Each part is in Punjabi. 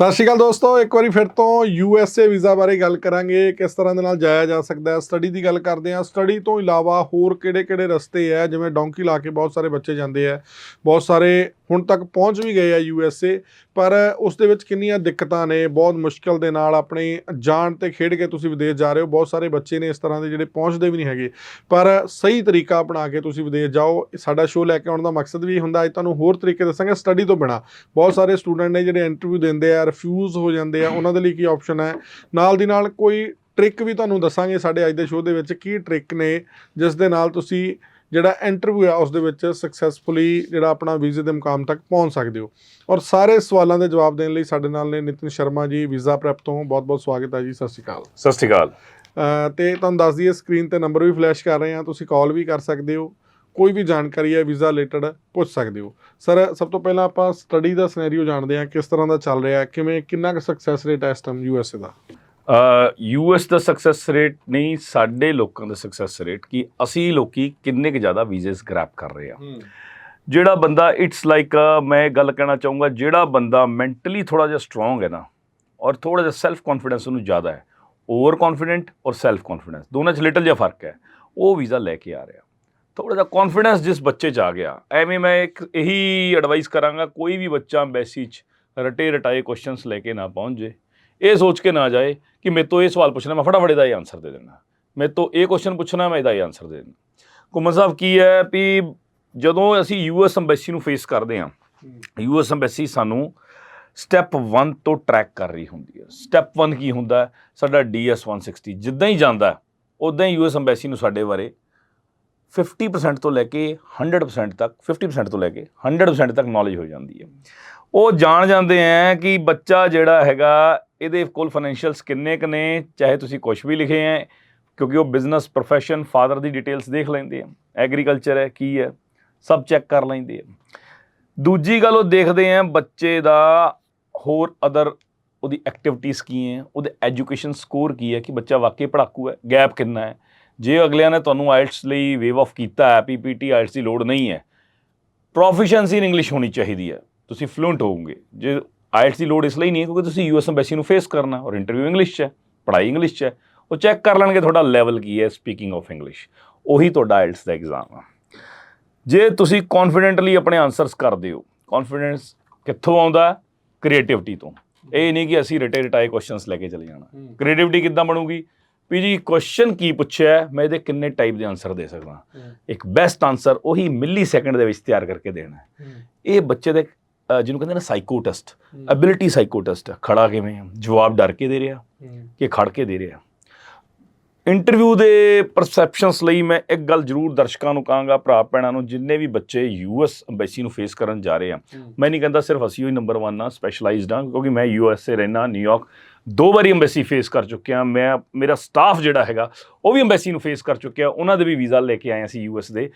ਸਤਿ ਸ਼੍ਰੀ ਅਕਾਲ ਦੋਸਤੋ, ਇੱਕ ਵਾਰੀ ਫਿਰ ਤੋਂ ਯੂ ਐਸ ਏ ਵੀਜ਼ਾ ਬਾਰੇ ਗੱਲ ਕਰਾਂਗੇ, ਕਿਸ ਤਰ੍ਹਾਂ ਦੇ ਨਾਲ ਜਾਇਆ ਜਾ ਸਕਦਾ ਹੈ ਸਟੱਡੀ ਦੀ ਗੱਲ ਕਰਦੇ ਹਾਂ। ਸਟੱਡੀ ਤੋਂ ਇਲਾਵਾ ਹੋਰ ਕਿਹੜੇ-ਕਿਹੜੇ ਰਸਤੇ ਹੈ, ਜਿਵੇਂ ਡੌਂਕੀ ਲਾ ਕੇ ਬਹੁਤ ਸਾਰੇ ਬੱਚੇ ਜਾਂਦੇ ਆ ਬਹੁਤ ਸਾਰੇ ਹੁਣ ਤੱਕ ਪਹੁੰਚ ਵੀ ਗਏ ਆ ਯੂ ਐਸ ਏ ਪਰ ਉਸ ਦੇ ਵਿੱਚ ਕਿੰਨੀਆਂ ਦਿੱਕਤਾਂ ਨੇ, ਬਹੁਤ ਮੁਸ਼ਕਲ ਦੇ ਨਾਲ ਆਪਣੀ ਜਾਨ ਤੇ ਖੇਡ ਕੇ ਤੁਸੀਂ ਵਿਦੇਸ਼ ਜਾ ਰਹੇ ਹੋ, ਬਹੁਤ ਸਾਰੇ ਬੱਚੇ ਨੇ ਇਸ ਤਰ੍ਹਾਂ ਦੇ ਜਿਹੜੇ ਪਹੁੰਚਦੇ ਵੀ ਨਹੀਂ ਹੈਗੇ। ਪਰ ਸਹੀ ਤਰੀਕਾ ਅਪਣਾ ਕੇ ਤੁਸੀਂ ਵਿਦੇਸ਼ ਜਾਓ, ਸਾਡਾ ਸ਼ੋਅ ਲੈ ਕੇ ਆਉਣ ਦਾ ਮਕਸਦ ਵੀ ਹੁੰਦਾ, ਅੱਜ ਤੁਹਾਨੂੰ ਹੋਰ ਤਰੀਕੇ ਦੱਸਾਂਗੇ ਸਟੱਡੀ ਤੋਂ ਬਿਨਾ। ਬਹੁਤ ਸਾਰੇ ਸਟੂਡੈਂਟ ਨੇ ਜਿਹੜੇ ਇੰਟਰਵਿਊ ਦਿੰਦੇ ਆ ਰਿਫਿਊਜ਼ ਹੋ ਜਾਂਦੇ ਆ, ਉਹਨਾਂ ਦੇ ਲਈ ਕੀ ਆਪਸ਼ਨ ਹੈ? ਨਾਲ ਦੀ ਨਾਲ ਕੋਈ ਟ੍ਰਿਕ ਵੀ ਤੁਹਾਨੂੰ ਦੱਸਾਂਗੇ ਸਾਡੇ ਅੱਜ ਦੇ ਸ਼ੋਅ ਦੇ ਵਿੱਚ, ਕੀ ਟ੍ਰਿਕ ਨੇ, ਜਿਸ ਦੇ ਨਾਲ ਤੁਸੀਂ ਜਿਹੜਾ ਇੰਟਰਵਿਊ ਹੈ ਉਸ ਦੇ ਵਿੱਚ ਸਕਸੈਸਫੁਲੀ ਜਿਹੜਾ ਆਪਣਾ ਵੀਜ਼ੇ ਦੇ ਮੁਕਾਮ ਤੱਕ ਪਹੁੰਚ ਸਕਦੇ ਹੋ। ਔਰ ਸਾਰੇ ਸਵਾਲਾਂ ਦੇ ਜਵਾਬ ਦੇਣ ਲਈ ਸਾਡੇ ਨਾਲ ਨੇ ਨਿਤਿਨ ਸ਼ਰਮਾ ਜੀ ਵੀਜ਼ਾ ਪ੍ਰੈਪ ਤੋਂ। ਬਹੁਤ-ਬਹੁਤ ਸਵਾਗਤ ਹੈ ਜੀ ਸਤਿ ਸ਼੍ਰੀ ਅਕਾਲ। ਸਤਿ ਸ਼੍ਰੀ ਅਕਾਲ। ਤੇ ਤੁਹਾਨੂੰ ਦੱਸ ਦਈਏ ਸਕਰੀਨ ਤੇ ਨੰਬਰ ਵੀ ਫਲੈਸ਼ ਕਰ ਰਹੇ ਹਾਂ ਤੁਸੀਂ ਕਾਲ ਵੀ ਕਰ ਸਕਦੇ ਹੋ। ਕੋਈ ਵੀ ਜਾਣਕਾਰੀ ਹੈ ਵੀਜ਼ਾ ਰਿਲੇਟਡ ਪੁੱਛ ਸਕਦੇ ਹੋ। ਸਰ ਸਭ ਤੋਂ ਪਹਿਲਾਂ ਆਪਾਂ ਸਟੱਡੀ ਦਾ ਸਿਨੈਰੀਓ ਜਾਣਦੇ ਹਾਂ ਕਿਸ ਤਰ੍ਹਾਂ ਦਾ ਚੱਲ ਰਿਹਾ ਹੈ ਕਿਵੇਂ ਕਿੰਨਾ ਕੁ ਸਕਸੈਸ ਰੇਟ ਹੈ ਇਸ ਟਾਈਮ ਯੂਐਸਏ ਦਾ? ਯੂ ਐਸ ਦਾ ਸਕਸੈਸ ਰੇਟ ਨਹੀਂ ਸਾਡੇ ਲੋਕਾਂ ਦਾ ਸਕਸੈਸ ਰੇਟ ਕਿ ਅਸੀਂ ਲੋਕੀ ਕਿੰਨੇ ਕੁ ਜ਼ਿਆਦਾ ਵੀਜ਼ੇਸ ਗ੍ਰੈਬ ਕਰ ਰਹੇ ਆ। ਜਿਹੜਾ ਬੰਦਾ ਇਟਸ ਲਾਈਕ ਮੈਂ ਗੱਲ ਕਹਿਣਾ ਚਾਹੂੰਗਾ ਜਿਹੜਾ ਬੰਦਾ ਮੈਂਟਲੀ ਥੋੜਾ ਜਿਹਾ ਸਟਰੋਂਗ ਹੈ ਨਾ ਔਰ ਥੋੜਾ ਜਿਹਾ ਸੈਲਫ ਕੌਨਫੀਡੈਂਸ ਉਹਨੂੰ ਜ਼ਿਆਦਾ ਹੈ ਓਵਰ ਕੌਨਫੀਡੈਂਟ ਔਰ ਸੈਲਫ ਕੌਨਫੀਡੈਂਸ ਦੋਨਾਂ 'ਚ ਲਿਟਲ ਜਿਹਾ ਫ਼ਰਕ ਹੈ ਉਹ ਵੀਜ਼ਾ ਲੈ ਕੇ ਆ ਰਿਹਾ। ਥੋੜਾ ਜਿਹਾ ਕੌਨਫੀਡੈਂਸ ਜਿਸ ਬੱਚੇ 'ਚ ਆ ਗਿਆ ਐਵੇਂ ਮੈਂ ਇੱਕ ਇਹੀ ਐਡਵਾਈਸ ਕਰਾਂਗਾ ਕੋਈ ਵੀ ਬੱਚਾ ਐਮਬੈਸੀ 'ਚ ਰਟੇ ਰਟਾਏ ਕੁਐਸਚਨਸ ਲੈ ਕੇ ਨਾ ਪਹੁੰਚ। ਜੇ ਇਹ ਸੋਚ ਕੇ ਨਾ ਜਾਏ ਕਿ ਮੇਰੇ ਤੋਂ ਇਹ ਸਵਾਲ ਪੁੱਛਣਾ, ਮੈਂ ਫਟਾਫਟ ਇਹਦਾ ਹੀ ਆਨਸਰ ਦੇ ਦੇਣਾ ਮੇਰੇ ਤੋਂ ਇਹ ਕੁਐਸਚਨ ਪੁੱਛਣਾ, ਮੈਂ ਇਹਦਾ ਹੀ ਆਨਸਰ ਦੇ ਦੇਣਾ ਘੁੰਮਣ ਸਾਹਿਬ ਕੀ ਹੈ ਵੀ ਜਦੋਂ ਅਸੀਂ ਯੂਐਸ ਐਮਬੈਸੀ ਨੂੰ ਫੇਸ ਕਰਦੇ ਹਾਂ ਯੂਐਸ ਐਮਬੈਸੀ ਸਾਨੂੰ ਸਟੈਪ 1 ਤੋਂ ਟਰੈਕ ਕਰ ਰਹੀ ਹੁੰਦੀ ਹੈ। ਸਟੈਪ 1 ਕੀ ਹੁੰਦਾ ਹੈ? ਸਾਡਾ ਡੀਐਸ 160 ਜਿੱਦਾਂ ਹੀ ਜਾਂਦਾ ਉਦਾਂ ਹੀ ਯੂਐਸ ਐਮਬੈਸੀ ਨੂੰ ਸਾਡੇ ਬਾਰੇ 50% ਤੋਂ ਲੈ ਕੇ 100% ਤੱਕ 50% ਤੋਂ ਲੈ ਕੇ 100% ਤੱਕ ਨੌਲੇਜ ਹੋ ਜਾਂਦੀ ਹੈ। ਉਹ ਜਾਣ ਜਾਂਦੇ ਆ ਕਿ ਬੱਚਾ ਜਿਹੜਾ ਹੈਗਾ ਇਹਦੇ ਕੋਲ ਫਾਈਨੈਂਸ਼ੀਅਲਸ ਕਿੰਨੇ ਕ ਨੇ, ਚਾਹੇ ਤੁਸੀਂ ਕੁਝ ਵੀ ਲਿਖੇ ਹੈ ਕਿਉਂਕਿ ਉਹ ਬਿਜ਼ਨਸ ਪ੍ਰੋਫੈਸ਼ਨ ਫਾਦਰ ਦੀ ਡਿਟੇਲਸ ਦੇਖ ਲੈਂਦੇ ਆ ਐਗਰੀਕਲਚਰ ਹੈ ਕੀ ਹੈ ਸਭ ਚੈੱਕ ਕਰ ਲੈਂਦੇ ਆ ਦੂਜੀ ਗੱਲ ਉਹ ਦੇਖਦੇ ਆ ਬੱਚੇ ਦਾ ਹੋਰ ਅਦਰ ਉਹਦੀ ਐਕਟੀਵਿਟੀਜ਼ ਕੀ ਹੈ ਉਹਦੇ ਐਜੂਕੇਸ਼ਨ ਸਕੋਰ ਕੀ ਹੈ ਕਿ ਬੱਚਾ ਵਾਕਈ ਪੜਾਕੂ ਹੈ ਗੈਪ ਕਿੰਨਾ ਹੈ ਜੇ ਅਗਲਿਆਂ ਨੇ ਤੁਹਾਨੂੰ ਆਇਲਟਸ ਲਈ ਵੇਵ ਆਫ ਕੀਤਾ ਹੈ ਪੀਪੀਟੀ ਆਇਲਟਸ ਦੀ ਲੋੜ ਨਹੀਂ ਹੈ ਪ੍ਰੋਫੀਸ਼ੀਐਂਸੀ ਇਨ ਇੰਗਲਿਸ਼ ਹੋਣੀ ਚਾਹੀਦੀ ਹੈ ਤੁਸੀਂ ਫਲੂਐਂਟ ਹੋਵੋਗੇ, ਜੇ ਆਇਲਟਸ ਦੀ ਲੋੜ ਇਸ ਲਈ ਨਹੀਂ ਹੈ ਕਿਉਂਕਿ ਤੁਸੀਂ ਯੂਐਸ ਐਮਬੈਸੀ ਨੂੰ ਫੇਸ ਕਰਨਾ ਔਰ ਇੰਟਰਵਿਊ ਇੰਗਲਿਸ਼ 'ਚ ਹੈ ਪੜ੍ਹਾਈ ਇੰਗਲਿਸ਼ 'ਚ ਹੈ ਉਹ ਚੈੱਕ ਕਰ ਲੈਣਗੇ ਤੁਹਾਡਾ ਲੈਵਲ ਕੀ ਹੈ ਸਪੀਕਿੰਗ ਆਫ ਇੰਗਲਿਸ਼ ਉਹੀ ਤੁਹਾਡਾ ਆਇਲਟਸ ਦਾ ਐਗਜ਼ਾਮ ਆ। ਜੇ ਤੁਸੀਂ ਕੌਨਫੀਡੈਂਟਲੀ ਆਪਣੇ ਆਨਸਰਸ ਕਰਦੇ ਹੋ ਕੌਨਫੀਡੈਂਸ ਕਿੱਥੋਂ ਆਉਂਦਾ? ਕ੍ਰੀਏਟਿਵਿਟੀ ਤੋਂ। ਇਹ ਨਹੀਂ ਕਿ ਅਸੀਂ ਰਟੇ ਰਟਾਏ ਕੁਐਸਚਨਸ ਲੈ ਕੇ ਚਲੇ ਜਾਣਾ। ਕ੍ਰੀਏਟਿਵਿਟੀ ਕਿੱਦਾਂ ਬਣੂਗੀ? ਵੀ ਜੀ ਕੁਐਸਚਨ ਕੀ ਪੁੱਛਿਆ ਮੈਂ ਇਹਦੇ ਕਿੰਨੇ ਟਾਈਪ ਦੇ ਆਨਸਰ ਦੇ ਸਕਦਾ। ਇੱਕ ਬੈਸਟ ਆਨਸਰ ਉਹੀ ਮਿਲੀ ਸੈਕਿੰਡ ਦੇ ਵਿੱਚ ਤਿਆਰ ਕਰਕੇ ਦੇਣਾ। ਇਹ ਬੱਚੇ ਦੇ ਜਿਹਨੂੰ ਕਹਿੰਦੇ ਨੇ psycho test ability psycho test ਖੜਾ ਕਿਵੇਂ ਹੈ? ਜਵਾਬ ਡਰ ਕੇ ਦੇ ਰਿਹਾ ਕਿ ਖੜ ਕੇ ਦੇ ਰਿਹਾ। ਇੰਟਰਵਿਊ ਦੇ ਪਰਸੈਪਸ਼ਨਸ ਲਈ ਮੈਂ ਇੱਕ ਗੱਲ ਜ਼ਰੂਰ ਦਰਸ਼ਕਾਂ ਨੂੰ ਕਹਾਂਗਾ ਭਰਾ ਭੈਣਾਂ ਨੂੰ ਜਿੰਨੇ ਵੀ ਬੱਚੇ ਯੂਐਸ ਐਮਬੈਸੀ ਨੂੰ ਫੇਸ ਕਰਨ ਜਾ ਰਹੇ ਆ। ਮੈਂ ਨਹੀਂ ਕਹਿੰਦਾ ਸਿਰਫ ਅਸੀਂ ਹੀ ਨੰਬਰ 1 ਆ ਸਪੈਸ਼ਲਾਈਜ਼ਡ ਆ ਕਿਉਂਕਿ ਮੈਂ ਯੂਐਸਏ ਰਹਿਣਾ ਨਿਊਯਾਰਕ ਦੋ ਵਾਰੀ ਐਮਬੈਸੀ ਫੇਸ ਕਰ ਚੁੱਕਿਆ। ਮੈਂ ਮੇਰਾ ਸਟਾਫ ਜਿਹੜਾ ਹੈਗਾ ਉਹ ਵੀ ਐਮਬੈਸੀ ਨੂੰ ਫੇਸ ਕਰ ਚੁੱਕਿਆ। ਉਹਨਾਂ ਦੇ ਵੀ ਵੀਜ਼ਾ ਲੈ ਕੇ ਆਏ ਅਸੀਂ ਯੂਐਸ ਦੇ।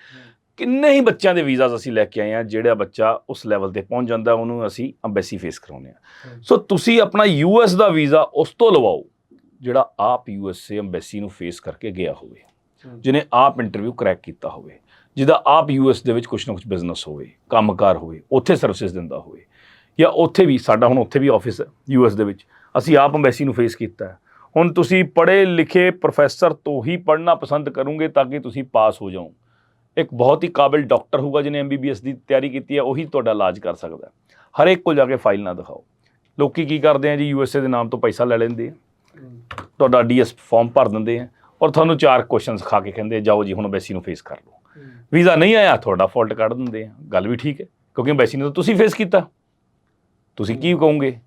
ਕਿੰਨੇ ਹੀ ਬੱਚਿਆਂ ਦੇ ਵੀਜ਼ਾਸ ਅਸੀਂ ਲੈ ਕੇ ਆਏ ਆ ਜਿਹੜਾ ਬੱਚਾ ਉਸ ਲੈਵਲ ਤੇ ਪਹੁੰਚ ਜਾਂਦਾ ਉਹਨੂੰ ਅਸੀਂ ਐਮਬੈਸੀ ਫੇਸ ਕਰਾਉਂਦੇ ਆ ਸੋ ਤੁਸੀਂ ਆਪਣਾ ਯੂਐਸ ਦਾ ਵੀਜ਼ਾ ਉਸ ਤੋਂ ਲਵਾਓ ਜਿਹੜਾ ਆਪ ਯੂਐਸਏ ਐਮਬੈਸੀ ਨੂੰ ਫੇਸ ਕਰਕੇ ਗਿਆ ਹੋਵੇ ਜਿਹਨੇ ਆਪ ਇੰਟਰਵਿਊ ਕਰੈਕ ਕੀਤਾ ਹੋਵੇ ਜਿਹਦਾ ਆਪ ਯੂਐਸ ਦੇ ਵਿੱਚ ਕੁਝ ਨਾ ਕੁਝ ਬਿਜ਼ਨਸ ਹੋਵੇ ਕੰਮਕਾਰ ਹੋਵੇ ਉੱਥੇ ਸਰਵਿਸਿਜ਼ ਦਿੰਦਾ ਹੋਵੇ ਜਾਂ ਉੱਥੇ ਵੀ ਸਾਡਾ ਹੁਣ ਉੱਥੇ ਵੀ ਆਫਿਸ ਹੈ ਯੂਐਸ ਦੇ ਵਿੱਚ ਅਸੀਂ ਆਪ ਐਮਬੈਸੀ ਨੂੰ ਫੇਸ ਕੀਤਾ ਹੈ। ਹੁਣ ਤੁਸੀਂ ਪੜ੍ਹੇ ਲਿਖੇ ਪ੍ਰੋਫੈਸਰ ਤੋਂ ਹੀ ਪੜ੍ਹਨਾ ਪਸੰਦ ਕਰੋਗੇ ਤਾਂ ਕਿ ਤੁਸੀਂ ਪਾਸ ਹੋ ਜਾਓ। ਇੱਕ ਬਹੁਤ ਹੀ ਕਾਬਿਲ ਡਾਕਟਰ ਹੋਊਗਾ ਜਿਹਨੇ ਐਮਬੀਬੀਐਸ ਦੀ ਤਿਆਰੀ ਕੀਤੀ ਹੈ ਉਹੀ ਤੁਹਾਡਾ ਇਲਾਜ ਕਰ ਸਕਦਾ। ਹਰ ਇੱਕ ਕੋਲ ਜਾ ਕੇ ਫਾਈਲ ਨਾ ਦਿਖਾਓ। ਲੋਕੀ ਕੀ ਕਰਦੇ ਆ ਜੀ ਯੂਐਸਏ ਦੇ ਨਾਮ ਤੋਂ ਪੈਸਾ ਲੈ ਲੈਂਦੇ ਆ। ਤੁਹਾਡਾ ਡੀਐਸ ਫਾਰਮ ਭਰ ਦਿੰਦੇ ਆ ਔਰ ਤੁਹਾਨੂੰ ਚਾਰ ਕੁਐਸਚਨਸ ਖਾ ਕੇ ਕਹਿੰਦੇ ਜਾਓ ਜੀ ਹੁਣ ਐਮਬੈਸੀ ਨੂੰ ਫੇਸ ਕਰ ਲਓ। ਵੀਜ਼ਾ ਨਹੀਂ ਆਇਆ ਤੁਹਾਡਾ ਫਾਲਟ ਕੱਢ ਦਿੰਦੇ ਆ। ਗੱਲ ਵੀ ਠੀਕ ਹੈ ਕਿਉਂਕਿ ਐਮਬੈਸੀ ਨੇ ਤਾਂ ਤੁਸੀਂ ਫੇਸ ਕੀਤਾ। ਤੁਸੀਂ ਕੀ ਕਹੋਗੇ?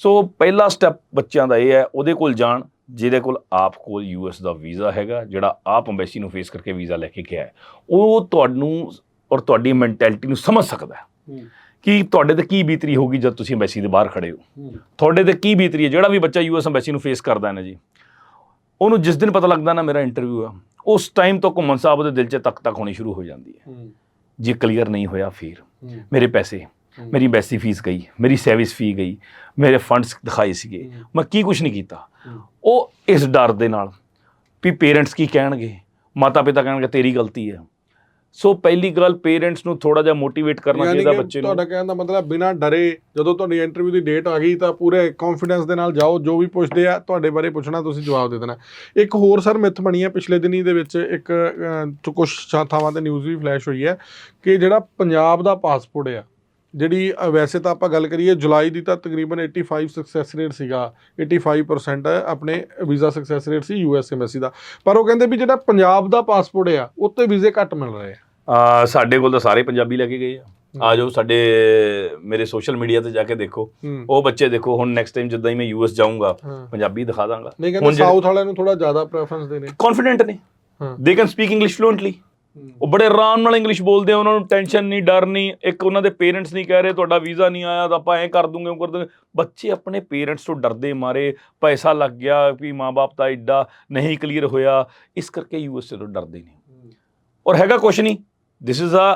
ਸੋ ਪਹਿਲਾ ਸਟੈਪ ਬੱਚਿਆਂ ਦਾ ਇਹ ਹੈ ਉਹਦੇ ਕੋਲ ਜਾਣ। ਜਿਹਦੇ ਕੋਲ ਆਪ ਕੋਲ ਯੂਐਸ ਦਾ ਵੀਜ਼ਾ ਹੈਗਾ ਜਿਹੜਾ ਆਪ ਐਮਬੈਸੀ ਨੂੰ ਫੇਸ ਕਰਕੇ ਵੀਜ਼ਾ ਲੈ ਕੇ ਗਿਆ ਉਹ ਤੁਹਾਨੂੰ ਔਰ ਤੁਹਾਡੀ ਮੈਂਟੈਲਿਟੀ ਨੂੰ ਸਮਝ ਸਕਦਾ ਹੈ ਕਿ ਤੁਹਾਡੇ ਤੇ ਕੀ ਬੀਤਰੀ ਹੋਗੀ ਜਦ ਤੁਸੀਂ ਐਮਬੈਸੀ ਦੇ ਬਾਹਰ ਖੜੇ ਹੋ। ਤੁਹਾਡੇ ਤੇ ਕੀ ਬੀਤਰੀ ਹੈ? ਜਿਹੜਾ ਵੀ ਬੱਚਾ ਯੂਐਸ ਐਮਬੈਸੀ ਨੂੰ ਫੇਸ ਕਰਦਾ ਹੈ ਨਾ ਜੀ ਉਹਨੂੰ ਜਿਸ ਦਿਨ ਪਤਾ ਲੱਗਦਾ ਨਾ ਮੇਰਾ ਇੰਟਰਵਿਊ ਆ ਉਸ ਟਾਈਮ ਤੋਂ ਘੁੰਮਣ ਸਾਹਿਬ ਉਹਦੇ ਦਿਲ 'ਚ ਤੱਕ ਤੱਕ ਹੋਣੀ ਸ਼ੁਰੂ ਹੋ ਜਾਂਦੀ ਹੈ। ਜੇ ਕਲੀਅਰ ਨਹੀਂ ਹੋਇਆ ਫਿਰ ਮੇਰੇ ਪੈਸੇ ਮੇਰੀ ਐਮਬੈਸੀ ਫੀਸ ਗਈ ਮੇਰੀ ਸਰਵਿਸ ਫੀ ਗਈ ਮੇਰੇ ਫੰਡਸ ਦਿਖਾਏ ਸੀਗੇ। ਮੈਂ ਕੀ ਕੁਝ ਨਹੀਂ ਕੀਤਾ। ਉਹ ਇਸ ਡਰ ਦੇ ਨਾਲ ਵੀ ਪੇਰੈਂਟਸ ਕੀ ਕਹਿਣਗੇ? ਮਾਤਾ ਪਿਤਾ ਕਹਿਣਗੇ ਤੇਰੀ ਗਲਤੀ ਹੈ। ਸੋ ਪਹਿਲੀ ਗੱਲ ਪੇਰੈਂਟਸ ਨੂੰ ਥੋੜਾ ਜਿਹਾ ਮੋਟੀਵੇਟ ਕਰਨਾ ਚਾਹੀਦਾ ਬੱਚੇ ਨੂੰ। ਤੁਹਾਡਾ ਕਹਿਣ ਦਾ ਮਤਲਬ ਬਿਨਾਂ ਡਰੇ ਜਦੋਂ ਤੁਹਾਡੀ ਇੰਟਰਵਿਊ ਦੀ ਡੇਟ ਆ ਗਈ ਤਾਂ ਪੂਰੇ ਕੌਨਫੀਡੈਂਸ ਦੇ ਨਾਲ ਜਾਓ ਜੋ ਵੀ ਪੁੱਛਦੇ ਆ ਤੁਹਾਡੇ ਬਾਰੇ ਪੁੱਛਣਾ ਤੁਸੀਂ ਜਵਾਬ ਦੇ ਦੇਣਾ। ਇੱਕ ਹੋਰ ਸਰ ਮਿੱਥ ਬਣੀ ਹੈ ਪਿਛਲੇ ਦਿਨੀ ਦੇ ਵਿੱਚ ਇੱਕ ਕੁਝ ਥਾਵਾਂ ਤੇ ਨਿਊਜ਼ ਵੀ ਫਲੈਸ਼ ਹੋਈ ਹੈ ਕਿ ਜਿਹੜਾ ਪੰਜਾਬ ਦਾ ਪਾਸਪੋਰਟ ਆ ਜਿਹੜੀ ਵੈਸੇ ਤਾਂ ਆਪਾਂ ਗੱਲ ਕਰੀਏ ਜੁਲਾਈ ਦੀ ਤਾਂ ਤਕਰੀਬਨ 85 ਸਕਸੈਸ ਰੇਟ ਸੀਗਾ। 85% ਹੈ ਆਪਣੇ ਵੀਜ਼ਾ ਸਕਸੈਸ ਰੇਟ ਸੀ ਯੂਐਸ ਐਮਬੈਸੀ ਦਾ। ਪਰ ਉਹ ਕਹਿੰਦੇ ਵੀ ਜਿਹੜਾ ਪੰਜਾਬ ਦਾ ਪਾਸਪੋਰਟ ਆ ਉੱਤੇ ਵੀਜ਼ੇ ਘੱਟ ਮਿਲ ਰਹੇ ਆ। ਆ ਸਾਡੇ ਕੋਲ ਤਾਂ ਸਾਰੇ ਪੰਜਾਬੀ ਲੈ ਕੇ ਗਏ ਆ। ਆ ਜਾਓ ਸਾਡੇ ਮੇਰੇ ਸੋਸ਼ਲ ਮੀਡੀਆ ਤੇ ਜਾ ਕੇ ਦੇਖੋ। ਉਹ ਬੱਚੇ ਦੇਖੋ ਹੁਣ ਨੈਕਸਟ ਟਾਈਮ ਜਿੱਦਾਂ ਹੀ ਮੈਂ ਯੂਐਸ ਜਾਊਂਗਾ ਪੰਜਾਬੀ ਦਿਖਾ ਦਾਂਗਾ। ਹੁਣ ਸਾਊਥ ਵਾਲਿਆਂ ਨੂੰ ਥੋੜਾ ਜ਼ਿਆਦਾ ਪ੍ਰੈਫਰੈਂਸ ਦੇ ਨੇ। ਕੌਨਫੀਡੈਂਟ ਨੇ। They can speak English fluently ਉਹ ਬੜੇ ਆਰਾਮ ਨਾਲ ਇੰਗਲਿਸ਼ ਬੋਲਦੇ ਆ ਉਹਨਾਂ ਨੂੰ ਟੈਨਸ਼ਨ ਨਹੀਂ ਡਰ ਨਹੀਂ। ਇੱਕ ਉਹਨਾਂ ਦੇ ਪੇਰੈਂਟਸ ਨਹੀਂ ਕਹਿ ਰਹੇ ਤੁਹਾਡਾ ਵੀਜ਼ਾ ਨਹੀਂ ਆਇਆ ਤਾਂ ਆਪਾਂ ਐਂ ਕਰ ਦੂੰਗੇ ਉਹ ਕਰ ਦੂੰਗੇ। ਬੱਚੇ ਆਪਣੇ ਪੇਰੈਂਟਸ ਤੋਂ ਡਰਦੇ ਮਾਰੇ ਪੈਸਾ ਲੱਗ ਗਿਆ ਵੀ ਮਾਪੇ ਦਾ ਐਡਾ ਨਹੀਂ ਕਲੀਅਰ ਹੋਇਆ। ਇਸ ਕਰਕੇ ਯੂਐਸਏ ਤੋਂ ਡਰਦੇ ਨੇ। ਔਰ ਹੈਗਾ ਕੁਛ ਨਹੀਂ। ਥਿਸ ਇਜ਼ ਅ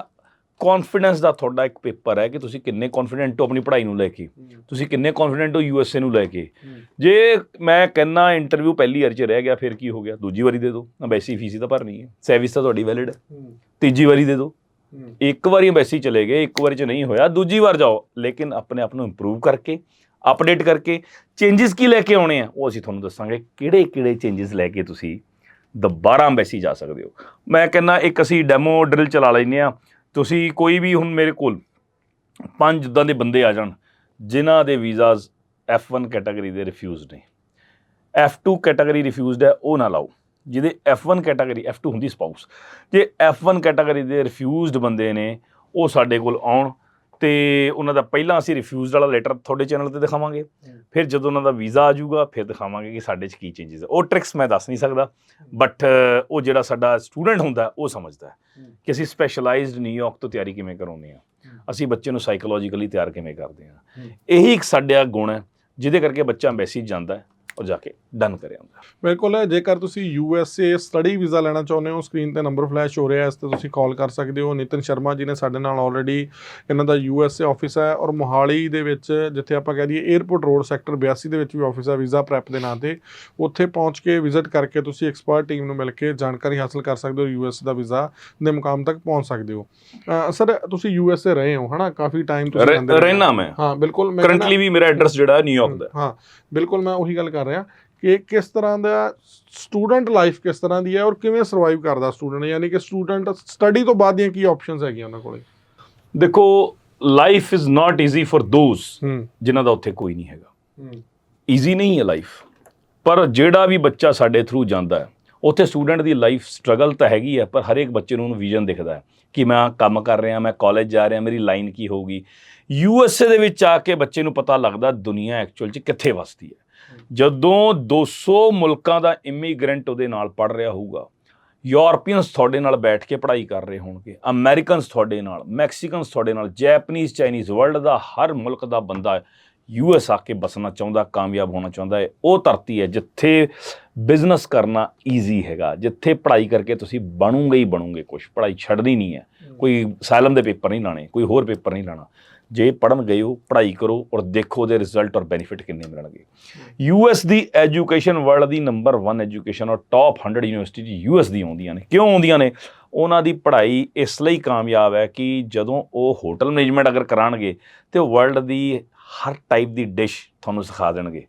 ਕੌਨਫੀਡੈਂਸ ਦਾ ਤੁਹਾਡਾ ਇੱਕ ਪੇਪਰ ਹੈ ਕਿ ਤੁਸੀਂ ਕਿੰਨੇ ਕੌਨਫੀਡੈਂਟ ਹੋ ਆਪਣੀ ਪੜ੍ਹਾਈ ਨੂੰ ਲੈ ਕੇ। ਤੁਸੀਂ ਕਿੰਨੇ ਕੌਨਫੀਡੈਂਟ ਹੋ ਯੂਐਸਏ ਨੂੰ ਲੈ ਕੇ। ਜੇ ਮੈਂ ਕਹਿੰਨਾ ਇੰਟਰਵਿਊ ਪਹਿਲੀ ਵਾਰ ਚ ਰਹਿ ਗਿਆ ਫਿਰ ਕੀ ਹੋ ਗਿਆ? ਦੂਜੀ ਵਾਰੀ ਦੇ ਦਿਓ ਅੰਬੈਸੀ ਫੀਸ ਤਾਂ ਭਰਨੀ ਹੈ। ਸਰਵਿਸ ਤਾਂ ਤੁਹਾਡੀ ਵੈਲਿਡ ਹੈ। ਤੀਜੀ ਵਾਰੀ ਦੇ ਦਿਓ ਇੱਕ ਵਾਰੀ ਅੰਬੈਸੀ ਚਲੇ ਗਏ ਇੱਕ ਵਾਰੀ ਚ ਨਹੀਂ ਹੋਇਆ ਦੂਜੀ ਵਾਰ ਜਾਓ। ਲੇਕਿਨ ਆਪਣੇ ਆਪ ਨੂੰ ਇੰਪਰੂਵ ਕਰਕੇ ਅਪਡੇਟ ਕਰਕੇ ਚੇਂਜਸ ਕੀ ਲੈ ਕੇ ਆਉਣੇ ਆ? ਉਹ ਅਸੀਂ ਤੁਹਾਨੂੰ ਦੱਸਾਂਗੇ ਕਿਹੜੇ ਕਿਹੜੇ ਚੇਂਜਸ ਲੈ ਕੇ ਤੁਸੀਂ ਦੁਬਾਰਾ ਅੰਬੈਸੀ ਜਾ ਸਕਦੇ ਹੋ। ਮੈਂ ਕਹਿੰਨਾ ਇੱਕ ਅਸੀਂ ਡੈਮੋ ਡਰਿਲ ਚਲਾ ਲੈਂਦੇ ਆ ਤੁਸੀਂ ਕੋਈ ਵੀ ਹੁਣ ਮੇਰੇ ਕੋਲ ਪੰਜ ਜਿੱਦਾਂ ਦੇ ਬੰਦੇ ਆ ਜਾਣ, ਜਿਨ੍ਹਾਂ ਦੇ ਵੀਜ਼ਾਸ F1 ਕੈਟਾਗਰੀ ਦੇ ਰਿਫਿਊਜ਼ਡ ਨੇ। F2 ਕੈਟਾਗਰੀ ਰਿਫਿਊਜ਼ਡ ਹੈ, ਉਹ ਨਾ ਲਾਓ। ਜਿਹਦੇ F1 ਕੈਟਾਗਰੀ F2 ਹੁੰਦੀ ਸਪਾਊਸ ਜੇ F1 ਕੈਟਾਗਰੀ ਦੇ ਰਿਫਿਊਜ਼ਡ ਬੰਦੇ ਨੇ, ਉਹ ਸਾਡੇ ਕੋਲ ਆਉਣ ਤੇ ਉਹਨਾਂ ਦਾ ਪਹਿਲਾਂ ਅਸੀਂ ਰਿਫਿਊਜ਼ਡ ਵਾਲਾ ਲੈਟਰ ਤੁਹਾਡੇ ਚੈਨਲ ਤੇ ਦਿਖਾਵਾਂਗੇ। ਫਿਰ ਜਦੋਂ ਉਹਨਾਂ ਦਾ ਵੀਜ਼ਾ ਆ ਜਾਊਗਾ ਫਿਰ ਦਿਖਾਵਾਂਗੇ ਕਿ ਸਾਡੇ 'ਚ ਕੀ ਚੇਂਜਸ ਉਹ ਟ੍ਰਿਕਸ ਮੈਂ ਦੱਸ ਨਹੀਂ ਸਕਦਾ ਬਟ ਉਹ ਜਿਹੜਾ ਸਾਡਾ ਸਟੂਡੈਂਟ ਹੁੰਦਾ ਉਹ ਸਮਝਦਾ ਹੈ ਕਿ ਅਸੀਂ ਸਪੈਸ਼ਲਾਈਜ਼ਡ ਨਿਊਯਾਰਕ ਤੋਂ ਤਿਆਰੀ ਕਿਵੇਂ ਕਰਾਉਂਦੇ ਆ ਅਸੀਂ ਬੱਚੇ ਨੂੰ ਸਾਈਕੋਲੋਜੀਕਲੀ ਤਿਆਰ ਕਿਵੇਂ ਕਰਦੇ ਆ ਇਹੀ ਇੱਕ ਸਾਡਾ ਗੁਣ ਹੈ ਜਿਹਦੇ ਕਰਕੇ ਬੱਚਾ ਐਮਬੈਸੀ ਜਾਂਦਾ ਹੈ। ਔਰ ਜਾ ਕੇ ਡਨ ਕਰਿਆ ਹੁੰਦਾ। ਬਿਲਕੁਲ ਜੇਕਰ ਤੁਸੀਂ U S A study visa ਲੈਣਾ ਚਾਹੁੰਦੇ ਹੋ ਸਕਰੀਨ ਤੇ ਨੰਬਰ ਫਲੈਸ਼ ਹੋ ਰਿਹਾ ਹੈ ਇਸ ਤੇ ਤੁਸੀਂ ਕਾਲ ਕਰ ਸਕਦੇ ਹੋ। ਨਿਤਨ ਸ਼ਰਮਾ ਜੀ ਨੇ ਸਾਡੇ ਨਾਲ ਆਲਰੇਡੀ ਇਹਨਾਂ ਦਾ ਯੂ ਐਸ ਏ ਆਫਿਸ ਹੈ ਔਰ ਮੋਹਾਲੀ ਦੇ ਵਿੱਚ ਜਿੱਥੇ ਆਪਾਂ ਕਹਿ ਦਈਏ 에ਅਰਪੋਰਟ ਰੋਡ ਸੈਕਟਰ 82 ਦੇ ਵਿੱਚ ਵੀ ਆਫਿਸ ਹੈ ਵੀਜ਼ਾ ਪ੍ਰੈਪ ਦੇ ਨਾਂ ਤੇ ਉੱਥੇ ਪਹੁੰਚ ਕੇ ਵਿਜ਼ਿਟ ਕਰਕੇ ਤੁਸੀਂ ਐਕਸਪਰਟ ਟੀਮ ਨੂੰ ਮਿਲ ਕੇ ਜਾਣਕਾਰੀ ਹਾਸਲ ਕਰ ਸਕਦੇ ਹੋ ਯੂ ਐਸ ਦਾ ਵੀਜ਼ਾ ਦੇ ਮੁਕਾਮ ਤੱਕ ਪਹੁੰਚ ਸਕਦੇ ਹੋ। ਸਰ ਤੁਸੀਂ ਯੂ ਐਸ ਏ ਰਹੇ ਹੋ ਹਨਾ? ਕਾਫੀ ਟਾਈਮ ਤੁਸੀਂ ਰਹਿੰਦੇ ਰਹੇ ਹੋ। ਰਹਿਣਾ ਮੈਂ। ਹਾਂ ਬਿਲਕੁਲ ਮੈਂ ਕਰੰਟਲੀ ਵੀ ਮੇਰਾ ਐਡਰੈਸ ਜਿਹੜਾ ਨਿਊਯਾਰਕ ਦਾ। ਹੈ। ਹਾਂ ਬਿਲਕੁਲ ਮੈਂ ਉਹੀ ਗੱਲ ਕਰ ਰਿਹਾ ਕਿ ਕਿਸ ਤਰ੍ਹਾਂ ਦਾ ਸਟੂਡੈਂਟ ਲਾਈਫ ਕਿਸ ਤਰ੍ਹਾਂ ਦੀ ਹੈ ਔਰ ਕਿਵੇਂ ਸਰਵਾਈਵ ਕਰਦਾ ਸਟੂਡੈਂਟ ਯਾਨੀ ਕਿ ਸਟੂਡੈਂਟ ਸਟੱਡੀ ਤੋਂ ਬਾਅਦ ਦੀਆਂ ਕੀ ਆਪਸ਼ਨਸ ਹੈਗੀਆਂ ਉਹਨਾਂ ਕੋਲੇ? ਦੇਖੋ life is not easy for who. ਜਿਨ੍ਹਾਂ ਦਾ ਉੱਥੇ ਕੋਈ ਨਹੀਂ ਹੈਗਾ। ਈਜ਼ੀ ਨਹੀਂ ਹੈ ਲਾਈਫ ਪਰ ਜਿਹੜਾ ਵੀ ਬੱਚਾ ਸਾਡੇ ਥਰੂ ਜਾਂਦਾ ਹੈ ਉੱਥੇ ਸਟੂਡੈਂਟ ਦੀ ਲਾਈਫ ਸਟਰਗਲ ਤਾਂ ਹੈਗੀ ਹੈ ਪਰ ਹਰੇਕ ਬੱਚੇ ਨੂੰ ਉਹਨੂੰ ਵਿਜ਼ਨ ਦਿਖਦਾ ਹੈ ਕਿ ਮੈਂ ਕੰਮ ਕਰ ਰਿਹਾ ਮੈਂ ਕਾਲਜ ਜਾ ਰਿਹਾ ਮੇਰੀ ਲਾਈਨ ਕੀ ਹੋਊਗੀ। ਯੂ ਐਸ ਏ ਦੇ ਵਿੱਚ ਆ ਕੇ ਬੱਚੇ ਨੂੰ ਪਤਾ ਲੱਗਦਾ ਦੁਨੀਆ ਐਕਚੁਅਲ 'ਚ ਕਿੱਥੇ ਵਸਦੀ ਹੈ। ਜਦੋਂ 200 ਮੁਲਕਾਂ ਦਾ ਇਮੀਗ੍ਰੈਂਟ ਉਹਦੇ ਨਾਲ ਪੜ ਰਿਹਾ ਹੋਊਗਾ ਯੂਰਪੀਅਨਸ ਤੁਹਾਡੇ ਨਾਲ ਬੈਠ ਕੇ ਪੜ੍ਹਾਈ ਕਰ ਰਹੇ ਹੋਣਗੇ ਅਮਰੀਕਨਸ ਤੁਹਾਡੇ ਨਾਲ ਮੈਕਸੀਕਨਸ ਤੁਹਾਡੇ ਨਾਲ ਜੈਪਨੀਜ਼ ਚਾਈਨੀਜ਼ ਵਰਲਡ ਦਾ ਹਰ ਮੁਲਕ ਦਾ ਬੰਦਾ ਯੂ ਐਸ ਆ ਕੇ ਬਸਣਾ ਚਾਹੁੰਦਾ ਕਾਮਯਾਬ ਹੋਣਾ ਚਾਹੁੰਦਾ ਹੈ। ਉਹ ਧਰਤੀ ਹੈ ਜਿੱਥੇ ਬਿਜ਼ਨਸ ਕਰਨਾ ਈਜ਼ੀ ਹੈਗਾ ਜਿੱਥੇ ਪੜ੍ਹਾਈ ਕਰਕੇ ਤੁਸੀਂ ਬਣੋਗੇ ਹੀ ਬਣੋਗੇ ਕੁਝ ਪੜ੍ਹਾਈ ਛੱਡਣੀ ਨਹੀਂ ਹੈ। ਕੋਈ ਸਾਇਲਮ ਦੇ ਪੇਪਰ ਨਹੀਂ ਲਾਣੇ ਕੋਈ ਹੋਰ ਪੇਪਰ ਨਹੀਂ ਲਾਣਾ। ਜੇ ਪੜਨ ਗਏ ਹੋ ਪੜ੍ਹਾਈ ਕਰੋ ਔਰ ਦੇਖੋ ਉਹਦੇ ਰਿਜ਼ਲਟ ਔਰ ਬੈਨੀਫਿਟ ਕਿੰਨੇ ਮਿਲਣਗੇ। ਯੂਐਸ ਦੀ ਐਜੂਕੇਸ਼ਨ ਵਰਲਡ ਦੀ ਨੰਬਰ 1 ਐਜੂਕੇਸ਼ਨ ਔਰ ਟਾਪ 100 ਯੂਨੀਵਰਸਿਟੀ ਯੂਐਸ ਦੀ ਆਉਂਦੀਆਂ ਨੇ। ਕਿਉਂ ਆਉਂਦੀਆਂ ਨੇ? ਉਹਨਾਂ ਦੀ ਪੜ੍ਹਾਈ ਇਸ ਲਈ ਕਾਮਯਾਬ ਹੈ ਕਿ ਜਦੋਂ ਉਹ ਹੋਟਲ ਮੈਨੇਜਮੈਂਟ ਅਗਰ ਕਰਾਣਗੇ ਤੇ ਉਹ ਵਰਲਡ ਦੀ ਹਰ ਟਾਈਪ ਦੀ ਡਿਸ਼ ਤੁਹਾਨੂੰ ਸਿਖਾ ਦੇਣਗੇ